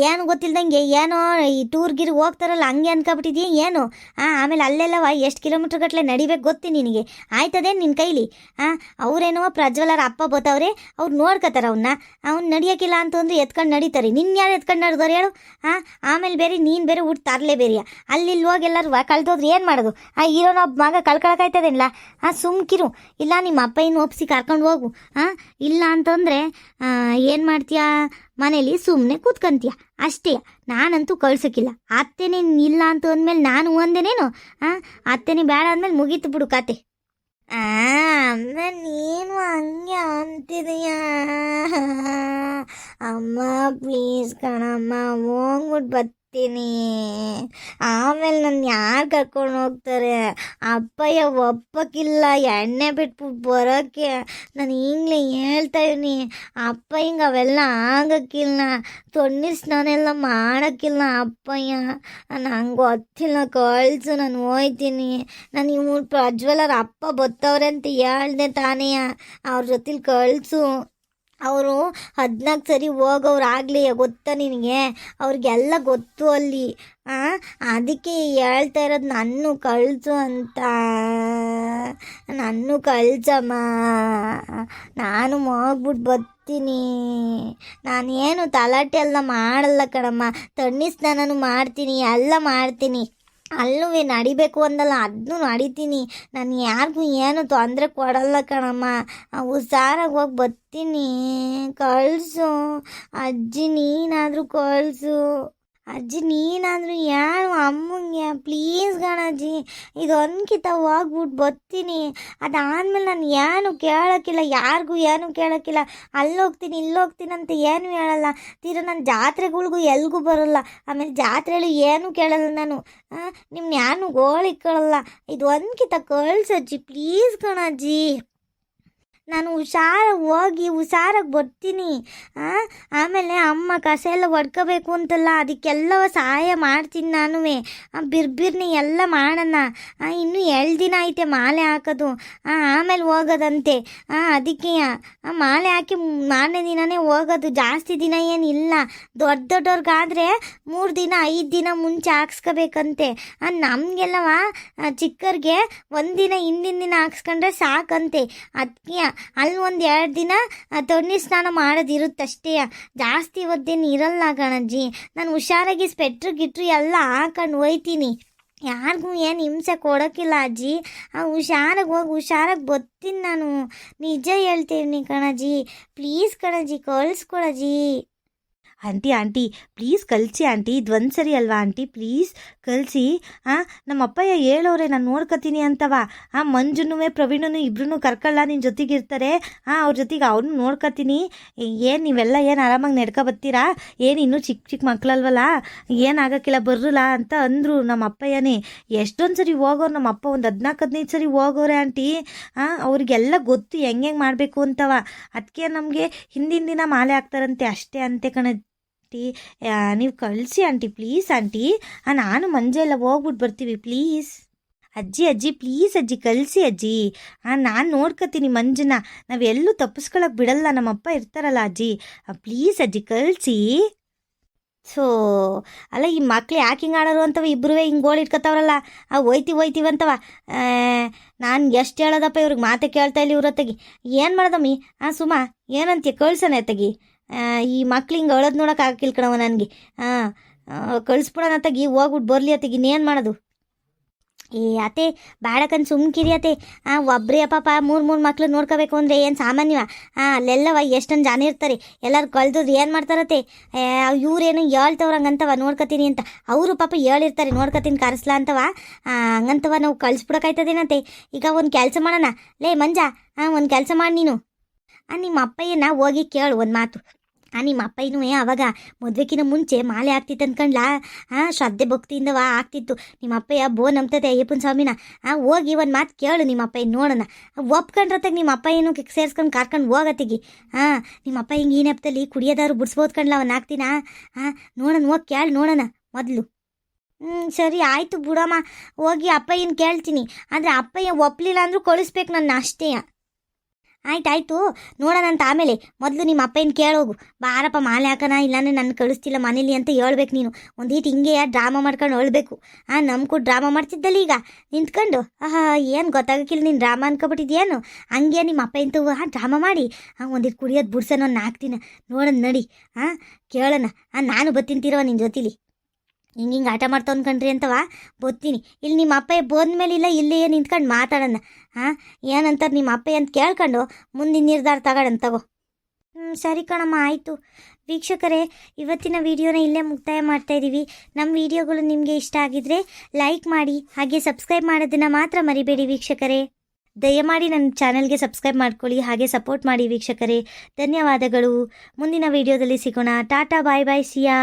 ಏನು ಗೊತ್ತಿಲ್ದಂಗೆ ಏನೋ ಈ ಟೂರ್ ಗಿರ್ ಹೋಗ್ತಾರಲ್ಲ, ಹಂಗೆ ಅನ್ಕೊಬಿಟ್ಟಿದ್ಯಾ ಏನು? ಹಾಂ ಆಮೇಲೆ ಅಲ್ಲೆಲ್ಲವ ಎಷ್ಟು ಕಿಲೋಮೀಟ್ರ್ ಗಟ್ಟಲೆ ನಡಿಬೇಕು ಗೊತ್ತಿ ನಿನಗೆ. ಆಯ್ತದೆ ನಿನ್ನ ಕೈಲಿ? ಹಾಂ ಅವರೇನೋ ಪ್ರಜ್ವಲರ ಅಪ್ಪ ಬತ್ತವ್ರೆ, ಅವ್ರು ನೋಡ್ಕೋತಾರೆ ಅವನ್ನ ಅವ್ನು ನಡಿಯೋಕ್ಕಿಲ್ಲ ಅಂತಂದ್ರೆ ಎತ್ಕೊಂಡು ನಡೀತಾರೆ. ನಿನ್ನ ಯಾರು ಎತ್ಕೊಂಡು ನಡೆದವ್ರು ಹೇಳು? ಹಾಂ ಆಮೇಲೆ ಬೇರೆ ನೀನು ಬೇರೆ ಊಟ ತರಲೇ ಬೇರೆಯಾ ಅಲ್ಲಿ ಹೋಗೆಲ್ಲ ಹೋಗಿ ಎಲ್ಲರೂ ಕಳ್ದೋದ್ರೆ ಏನು ಮಾಡೋದು? ಆ ಹೀರೋನ ಒಬ್ಬ ಮಗ ಕಳ್ಕೊಳಕಾಯ್ತದೇನಿಲ್ಲ ಆ ಸುಮ್ಕಿರು ಇಲ್ಲ, ನಿಮ್ಮ ಅಪ್ಪ ಒಪ್ಸಿ ಕರ್ಕೊಂಡು ಹೋಗು. ಹಾಂ ಇಲ್ಲ ಅಂತಂದರೆ ಏನು ಮಾಡ್ತೀಯಾ? ಮನೇಲಿ ಸುಮ್ಮನೆ ಕೂತ್ಕೊಂತೀಯ. ಅಷ್ಟೇ. ನಾನಂತೂ ಕಳ್ಸೋಕ್ಕಿಲ್ಲ ಅತ್ತೆನೇ ಇಲ್ಲ ಅಂತ ಅಂದಮೇಲೆ ನಾನು ಒಂದೇನೇನು ಹಾಂ ಅತ್ತೆನೇ ಬೇಡ ಅಂದಮೇಲೆ ಮುಗೀತು ಬಿಡು ಕತೆ. ಅಮ್ಮ, ನೀನು ಹಂಗೆ ಅಂತಿದೀಯ. ಅಮ್ಮ ಪ್ಲೀಸ್ ಕಣಮ್ಮ ಹೋಗ್ಬಿಟ್ಟು ಬರ್ತೀನಿ ಆಮೇಲೆ ನನ್ನ ಯಾರು ಕರ್ಕೊಂಡು ಹೋಗ್ತಾರೆ? ಅಪ್ಪಯ್ಯ ಒಪ್ಪಕ್ಕಿಲ್ಲ, ಎಣ್ಣೆ ಬಿಟ್ಬಿಟ್ಟು ಬರೋಕ್ಕೆ ನಾನು ಈಗಲೇ ಹೇಳ್ತಾ ಇದೀನಿ ಅಪ್ಪ ಹಿಂಗೆ ಅವೆಲ್ಲ ಆಗಕ್ಕಿಲ್ಲ. ತೊಣ್ಣೀರು ಸ್ನಾನ ಎಲ್ಲ ಮಾಡೋಕ್ಕಿಲ್ಲ ಅಪ್ಪಯ್ಯ. ನಂಗೆ ಗೊತ್ತಿಲ್ಲ, ಕಳ್ಸು, ನಾನು ಹೋಯ್ತೀನಿ. ನಾನು ಇವ್ರು ಪ್ರಜ್ವಲರ ಅಪ್ಪ ಬತ್ತವ್ರೆ ಅಂತ ಹೇಳ್ದೆ ತಾನೇ. ಅವ್ರ ಜೊತೆಲಿ ಕಳಿಸು. ಅವರು ಹದಿನಾಲ್ಕು ಸರಿ ಹೋಗೋರು ಆಗಲಿ ಗೊತ್ತಾ ನಿನಗೆ? ಅವ್ರಿಗೆಲ್ಲ ಗೊತ್ತು ಅಲ್ಲಿ. ಅದಕ್ಕೆ ಹೇಳ್ತಾ ಇರೋದು ನನ್ನ ಕಳಿಸು ಅಂತ. ನನ್ನ ಕಳ್ಸಮ್ಮ. ನಾನು ಹೋಗ್ಬಿಟ್ಟು ಬರ್ತೀನಿ. ನಾನೇನು ತಲಾಟೆ ಎಲ್ಲ ಮಾಡಲ್ಲ ಕಣಮ್ಮ. ತಣ್ಣಿ ಸ್ನಾನನೂ ಮಾಡ್ತೀನಿ, ಎಲ್ಲ ಮಾಡ್ತೀನಿ. ಅಲ್ಲೂ ನಡಿಬೇಕು ಅಂದಲ್ಲ ಅದನ್ನೂ ನಡಿತೀನಿ. ನಾನು ಯಾರಿಗೂ ಏನು ತೊಂದರೆ ಕೊಡಲ್ಲ ಕಣಮ್ಮ. ಹುಷಾರಾಗಿ ಹೋಗಿ ಬರ್ತೀನಿ. ಕಳಿಸು. ಅಜ್ಜಿ ನೀನಾದರೂ ಕಳಿಸು. ಅಜ್ಜಿ, ನೀನಾದರೂ ಯಾರು ಅಮ್ಮಂಗೆ? ಪ್ಲೀಸ್ ಗಣಜ್ಜಿ ಇದೊಂದ್ಕಿತ ಹೋಗ್ಬಿಟ್ಟು ಬರ್ತೀನಿ. ಅದಾದ್ಮೇಲೆ ನಾನು ಏನು ಕೇಳೋಕ್ಕಿಲ್ಲ ಯಾರಿಗೂ ಏನು ಕೇಳೋಕ್ಕಿಲ್ಲ ಅಲ್ಲೋಗ್ತೀನಿ ಹೋಗ್ತೀನಿ ಇಲ್ಲಿ ಹೋಗ್ತೀನಿ ಅಂತ ಏನು ಹೇಳಲ್ಲ. ತೀರ ನಾನು ಜಾತ್ರೆಗಳಿಗೂ ಎಲ್ಗೂ ಬರೋಲ್ಲ. ಆಮೇಲೆ ಜಾತ್ರೆಯಲ್ಲಿ ಏನು ಕೇಳಲ್ಲ ನಾನು. ನಿಮ್ಮ ಯಾನು ಗೋಳಿಕ್ಕಳಲ್ಲ ಇದು ಒಂದ್ಕಿತ ಕಳ್ಸಜ್ಜಿ ಪ್ಲೀಸ್ ಕಣಜ್ಜಿ ನಾನು ಹುಷಾರ ಹೋಗಿ, ಹುಷಾರಾಗಿ ಬರ್ತೀನಿ. ಆಮೇಲೆ ಅಮ್ಮ ಕಸ ಎಲ್ಲ ಹೊಡ್ಕೋಬೇಕು ಅಂತಲ್ಲ ಅದಕ್ಕೆಲ್ಲ ಸಹಾಯ ಮಾಡ್ತೀನಿ ನಾನು ಬಿರ್ಬಿರ್ನಿ ಎಲ್ಲ ಮಾಡೋಣ. ಇನ್ನೂ ಎರಡು ದಿನ ಐತೆ ಮಾಲೆ ಹಾಕೋದು. ಆಮೇಲೆ ಹೋಗೋದಂತೆ. ಅದಕ್ಕೆ ಮಾಲೆ ಹಾಕಿ ಮಾರನೇ ದಿನನೇ ಹೋಗೋದು. ಜಾಸ್ತಿ ದಿನ ಏನಿಲ್ಲ. ದೊಡ್ಡ ದೊಡ್ಡವ್ರಿಗಾದರೆ ಮೂರು ದಿನ, ಐದು ದಿನ ಮುಂಚೆ ಹಾಕ್ಸ್ಕೋಬೇಕಂತೆ. ನಮಗೆಲ್ಲವ ಚಿಕ್ಕವ್ರಿಗೆ ಒಂದಿನ ಹಿಂದಿನ ದಿನ ಹಾಕ್ಸ್ಕೊಂಡ್ರೆ ಸಾಕಂತೆ. ಅದಕ್ಕೆ ಅಲ್ಲಿ ಒಂದು ಎರಡು ದಿನ ತಣ್ಣೀರ್ ಸ್ನಾನ ಮಾಡೋದಿರುತ್ತಷ್ಟೇ. ಜಾಸ್ತಿ ಹೊತ್ತೇನು ಇರಲ್ಲ ಕಣಜ್ಜಿ ನಾನು ಹುಷಾರಾಗಿ ಸ್ಪೆಟ್ರ್ ಗಿಟ್ರು ಎಲ್ಲ ಹಾಕೊಂಡು ಹೋಯ್ತೀನಿ ಯಾರಿಗೂ ಏನು ಹಿಂಸೆ ಕೊಡೋಕ್ಕಿಲ್ಲ ಅಜ್ಜಿ. ಹುಷಾರಾಗಿ ಹೋಗಿ, ಹುಷಾರಾಗಿ ಬರ್ತೀನಿ ನಾನು. ನಿಜ ಹೇಳ್ತೀನಿ ಕಣಜ್ಜಿ. ಪ್ಲೀಸ್ ಕಣಜ್ಜಿ ಕಳಿಸ್ಕೊಡಜ್ಜಿ ಆಂಟಿ ಆಂಟಿ ಪ್ಲೀಸ್ ಕಲಿಸಿ ಆಂಟಿ ಇದು ಒಂದ್ಸರಿ ಅಲ್ವಾ ಆಂಟಿ ಪ್ಲೀಸ್ ಕಲಿಸಿ ಹಾಂ ನಮ್ಮ ಅಪ್ಪಯ್ಯ ಹೇಳೋರೆ, ನಾನು ನೋಡ್ಕೊತೀನಿ ಅಂತವ. ಆ, ಮಂಜುನೂ, ಪ್ರವೀಣನು ಇಬ್ರು ಕರ್ಕೊಳ್ಳ ನಿನ್ನ ಜೊತೆಗಿರ್ತಾರೆ. ಹಾಂ ಅವ್ರ ಜೊತೆಗೆ ಅವ್ರನ್ನೂ ನೋಡ್ಕೊತೀನಿ. ಏನು ನೀವೆಲ್ಲ ಏನು ಆರಾಮಾಗಿ ನಡ್ಕೊ ಬರ್ತೀರಾ? ಏನು ಇನ್ನೂ ಚಿಕ್ಕ ಚಿಕ್ಕ ಮಕ್ಕಳಲ್ವಲ್ಲ ಏನಾಗೋಕ್ಕಿಲ್ಲ ಬರ್ರಲ್ಲ ಅಂತ ಅಂದರು ನಮ್ಮ ಅಪ್ಪಯ್ಯನೇ. ಎಷ್ಟೊಂದು ಸರಿ ಹೋಗೋರು ನಮ್ಮ ಅಪ್ಪ, ಒಂದು ಹದಿನಾಲ್ಕು ಹದಿನೈದು ಸರಿ ಹೋಗೋರೆ ಆಂಟಿ ಹಾಂ ಅವ್ರಿಗೆಲ್ಲ ಗೊತ್ತು ಹೆಂಗೆ ಮಾಡಬೇಕು ಅಂತವ. ಅದಕ್ಕೆ ನಮಗೆ ಹಿಂದಿನ ದಿನ ಮಾಲೆ ಹಾಕ್ತಾರಂತೆ, ಅಷ್ಟೇ ಅಂತೆ ಕಣಟ್ಟಿ ನೀವು ಕಳಿಸಿ ಆಂಟಿ ಪ್ಲೀಸ್ ಆಂಟಿ. ನಾನು ಮಂಜೆ ಎಲ್ಲ ಹೋಗ್ಬಿಟ್ಟು ಬರ್ತೀವಿ ಪ್ಲೀಸ್ ಅಜ್ಜಿ ಅಜ್ಜಿ ಪ್ಲೀಸ್ ಅಜ್ಜಿ, ಕಳಿಸಿ ಅಜ್ಜಿ. ಹಾಂ ನಾನು ನೋಡ್ಕೊತೀನಿ ಮಂಜುನ. ನಾವೆಲ್ಲೂ ತಪ್ಪಿಸ್ಕೊಳಕ್ಕೆ ಬಿಡಲ್ಲ, ನಮ್ಮಪ್ಪ ಇರ್ತಾರಲ್ಲ ಅಜ್ಜಿ. ಪ್ಲೀಸ್ ಅಜ್ಜಿ, ಕಳಿಸಿ. ಸೊ, ಅಲ್ಲ, ಈ ಮಕ್ಳು ಯಾಕೆ ಹಿಂಗೆ ಆಡೋರು ಅಂತವ? ಇಬ್ಬರೂ ಹಿಂಗೆ ಗೋಳು ಇಟ್ಕೊತಾವ್ರಲ್ಲ. ಆ ಒಯ್ತೀವಿ ಅಂತವ. ನಾನು ಎಷ್ಟು ಹೇಳೋದಪ್ಪ ಇವ್ರಿಗೆ ಮಾತೆ ಕೇಳ್ತಾ ಇಲ್ಲ ಇವ್ರ ತೆಗಿ ಏನು ಮಾಡೋದಮ್ಮಿ ಹಾಂ ಸುಮಾ, ಏನಂತೀಯ? ಕಳ್ಸೋಣ ತೆಗಿ ಈ ಮಕ್ಳು ಹಿಂಗೆ ಅಳೋದು ನೋಡೋಕೆ ಆಗಿಲ್ಲ ಕಣವ ನನಗೆ. ಹಾಂ ಕಳಿಸ್ಬಿಡೋಣ ತಗಿ ಹೋಗ್ಬಿಟ್ಟು ಬರಲಿ ಅತ್ತಗಿ ಇನ್ನೇನು ಮಾಡೋದು? ಏ, ಅತ್ತೆ ಬೇಡಕಂದು ಸುಮ್ಕಿರಿ ಅತ್ತೆ. ಆ, ಒಬ್ರೇ ಪಾಪ ಮೂರು ಮೂರು ಮಕ್ಳು ನೋಡ್ಕೋಬೇಕು ಅಂದರೆ ಏನು ಸಾಮಾನ್ಯವ? ಹಾಂ ಅಲ್ಲೆಲ್ಲವ ಎಷ್ಟೊಂದು ಜನ ಇರ್ತಾರೆ. ಎಲ್ಲರೂ ಕಳೆದು ಏನು ಮಾಡ್ತಾರತ್ತೆ? ಇವ್ರೇನು ಹೇಳ್ತವ್ರ ಹಂಗಂತವ ನೋಡ್ಕೊತೀನಿ ಅಂತ. ಅವರು ಪಾಪ ಹೇಳಿರ್ತಾರೆ, ನೋಡ್ಕೋತೀನಿ, ಕರೆಸ್ಲಾ ಅಂತವ. ಹಂಗಂತವ ನಾವು ಕಳ್ಸ್ಬಿಡೋಕಾಯ್ತದೇನಂತೆ ಈಗ ಒಂದು ಕೆಲಸ ಮಾಡೋಣ. ಲೇ, ಮಂಜಾ ಹಾಂ ಒಂದು ಕೆಲಸ ಮಾಡಿ ನೀನು. ನಿಮ್ಮ ಅಪ್ಪಯ್ಯನ ಹೋಗಿ ಕೇಳು ಒಂದು ಮಾತು. ಆ ನಿಮ್ಮ ಅಪ್ಪಯ್ಯನೂ ಅವಾಗ ಮದುವೆಕಿನ ಮುಂಚೆ ಮಾಲೆ ಆಗ್ತಿತ್ತು ಅನ್ಕಂಡ್ಲಾ? ಹಾಂ ಶ್ರದ್ಧೆ ಭಕ್ತಿಯಿಂದವ ಆಗ್ತಿತ್ತು ನಿಮ್ಮ ಅಪ್ಪಯ್ಯ ಬೋ ನಂಬ್ತದೆ, ಅಯ್ಯಪ್ಪನ ಸ್ವಾಮಿನ. ಆ, ಹೋಗಿ ಒಂದು ಮಾತು ಕೇಳು ನಿಮ್ಮ ಅಪ್ಪಯ್ಯ ನೋಡೋಣ. ಒಪ್ಕೊಂಡ್ರತ್ತಾಗ ನಿಮ್ಮ ಅಪ್ಪಯ್ಯನು ಸೇರ್ಸ್ಕೊಂಡು ಕರ್ಕೊಂಡು ಹೋಗತ್ತಿಗಿ. ಹಾಂ ನಿಮ್ಮ ಅಪ್ಪ ಹಿಂಗೆ ಈ ನೆಪದಲ್ಲಿ ಕುಡಿಯೋದಾದ್ರು ಬಿಡ್ಸ್ಬೋದು ಕಣ್ಲ ಅವ್ನು ನಾಲ್ಕು ಹಾಂ ನೋಡೋಣ, ಹೋಗಿ ಕೇಳಿ ನೋಡೋಣ ಮೊದಲು. ಹ್ಞೂ ಸರಿ ಆಯಿತು ಬಿಡಮ್ಮ. ಹೋಗಿ ಅಪ್ಪಯ್ಯನ ಕೇಳ್ತೀನಿ. ಆದರೆ ಅಪ್ಪಯ್ಯ ಒಪ್ಪಲಿಲ್ಲ ಅಂದರೂ ಕಳಿಸ್ಬೇಕು ನನ್ನ ಅಷ್ಟೇ. ಆಯ್ತು ಆಯಿತು ನೋಡೋಣ ಅಂತ ಆಮೇಲೆ. ಮೊದಲು ನಿಮ್ಮ ಅಪ್ಪಯ್ಯನ ಕೇಳೋಗು. ಬಾರಪ್ಪ ಮಾಲೆ ಹಾಕೋಣ ಇಲ್ಲಾಂದ್ರೆ ನನ್ನ ಕಳಿಸ್ತಿಲ್ಲ ಮನೇಲಿ ಅಂತ ಹೇಳ್ಬೇಕು ನೀನು. ಒಂದೀಟ್ ಹಿಂಗೆ ಡ್ರಾಮಾ ಮಾಡ್ಕೊಂಡು ಅಳ್ಬೇಕು ಆ, ನಮ್ಗೂ ಡ್ರಾಮಾ ಮಾಡ್ತಿದ್ದಲ್ಲ ಈಗ. ನಿಂತ್ಕೊಂಡು. ಆಹಾ, ಏನು ಗೊತ್ತಾಗಕ್ಕಿಲ್ಲ ನೀನು ಡ್ರಾಮಾ ಅನ್ಕೊಬಿಟ್ಟಿದ್ಯೇನು? ಹಂಗೆ ನಿಮ್ಮ ಅಪ್ಪ ಇಂತು ಆ, ಡ್ರಾಮಾ ಮಾಡಿ. ಹಾಂ ಒಂದಿಟ್ಟು ಕುಡಿಯೋದು ಬಿಡ್ಸೋಣ ಒಂದು ನಾಲ್ಕು ದಿನ. ನೋಡೋಣ ನಡಿ. ಹಾಂ ಕೇಳೋಣ. ಹಾಂ ನಾನು ಬತ್ತಿಂತಿರೋ ನಿನ್ನ ಜೊತೆಲಿ. ಹಿಂಗೆ ಹಿಂಗೆ ಆಟ ಮಾಡ್ತಾ ಅನ್ಕೊಂಡ್ರಿ ಅಂತವಾ? ಬೋದ್ತೀನಿ ಇಲ್ಲಿ ನಿಮ್ಮ ಅಪ್ಪ ಬೋದ ಮೇಲೆ ಇಲ್ಲ ಇಲ್ಲೇ ನಿಂತ್ಕೊಂಡು ಮಾತಾಡೋಣ. ಹಾಂ? ಏನಂತಾರೆ ನಿಮ್ಮ ಅಪ್ಪ ಅಂತ ಕೇಳ್ಕೊಂಡು ಮುಂದಿನ ನಿರ್ಧಾರ ತಗೊಳ್ಳೋಣ ತಗೋ. ಹ್ಞೂ ಸರಿ ಕಣಮ್ಮ, ಆಯಿತು. ವೀಕ್ಷಕರೇ, ಇವತ್ತಿನ ವೀಡಿಯೋನ ಇಲ್ಲೇ ಮುಕ್ತಾಯ ಮಾಡ್ತಾ ಇದ್ದೀವಿ ನಮ್ಮ ವಿಡಿಯೋಗಳು ನಿಮಗೆ ಇಷ್ಟ ಆಗಿದ್ರೆ ಲೈಕ್ ಮಾಡಿ, ಹಾಗೆ ಸಬ್ಸ್ಕ್ರೈಬ್ ಮಾಡೋದನ್ನು ಮಾತ್ರ ಮರಿಬೇಡಿ ವೀಕ್ಷಕರೇ. ದಯಮಾಡಿ ನನ್ನ ಚಾನಲ್ಗೆ ಸಬ್ಸ್ಕ್ರೈಬ್ ಮಾಡ್ಕೊಳ್ಳಿ, ಹಾಗೆ ಸಪೋರ್ಟ್ ಮಾಡಿ ವೀಕ್ಷಕರೇ. ಧನ್ಯವಾದಗಳು. ಮುಂದಿನ ವಿಡಿಯೋದಲ್ಲಿ ಸಿಗೋಣ. ಟಾಟಾ, ಬಾಯ್ ಬಾಯ್, ಸಿಯಾ.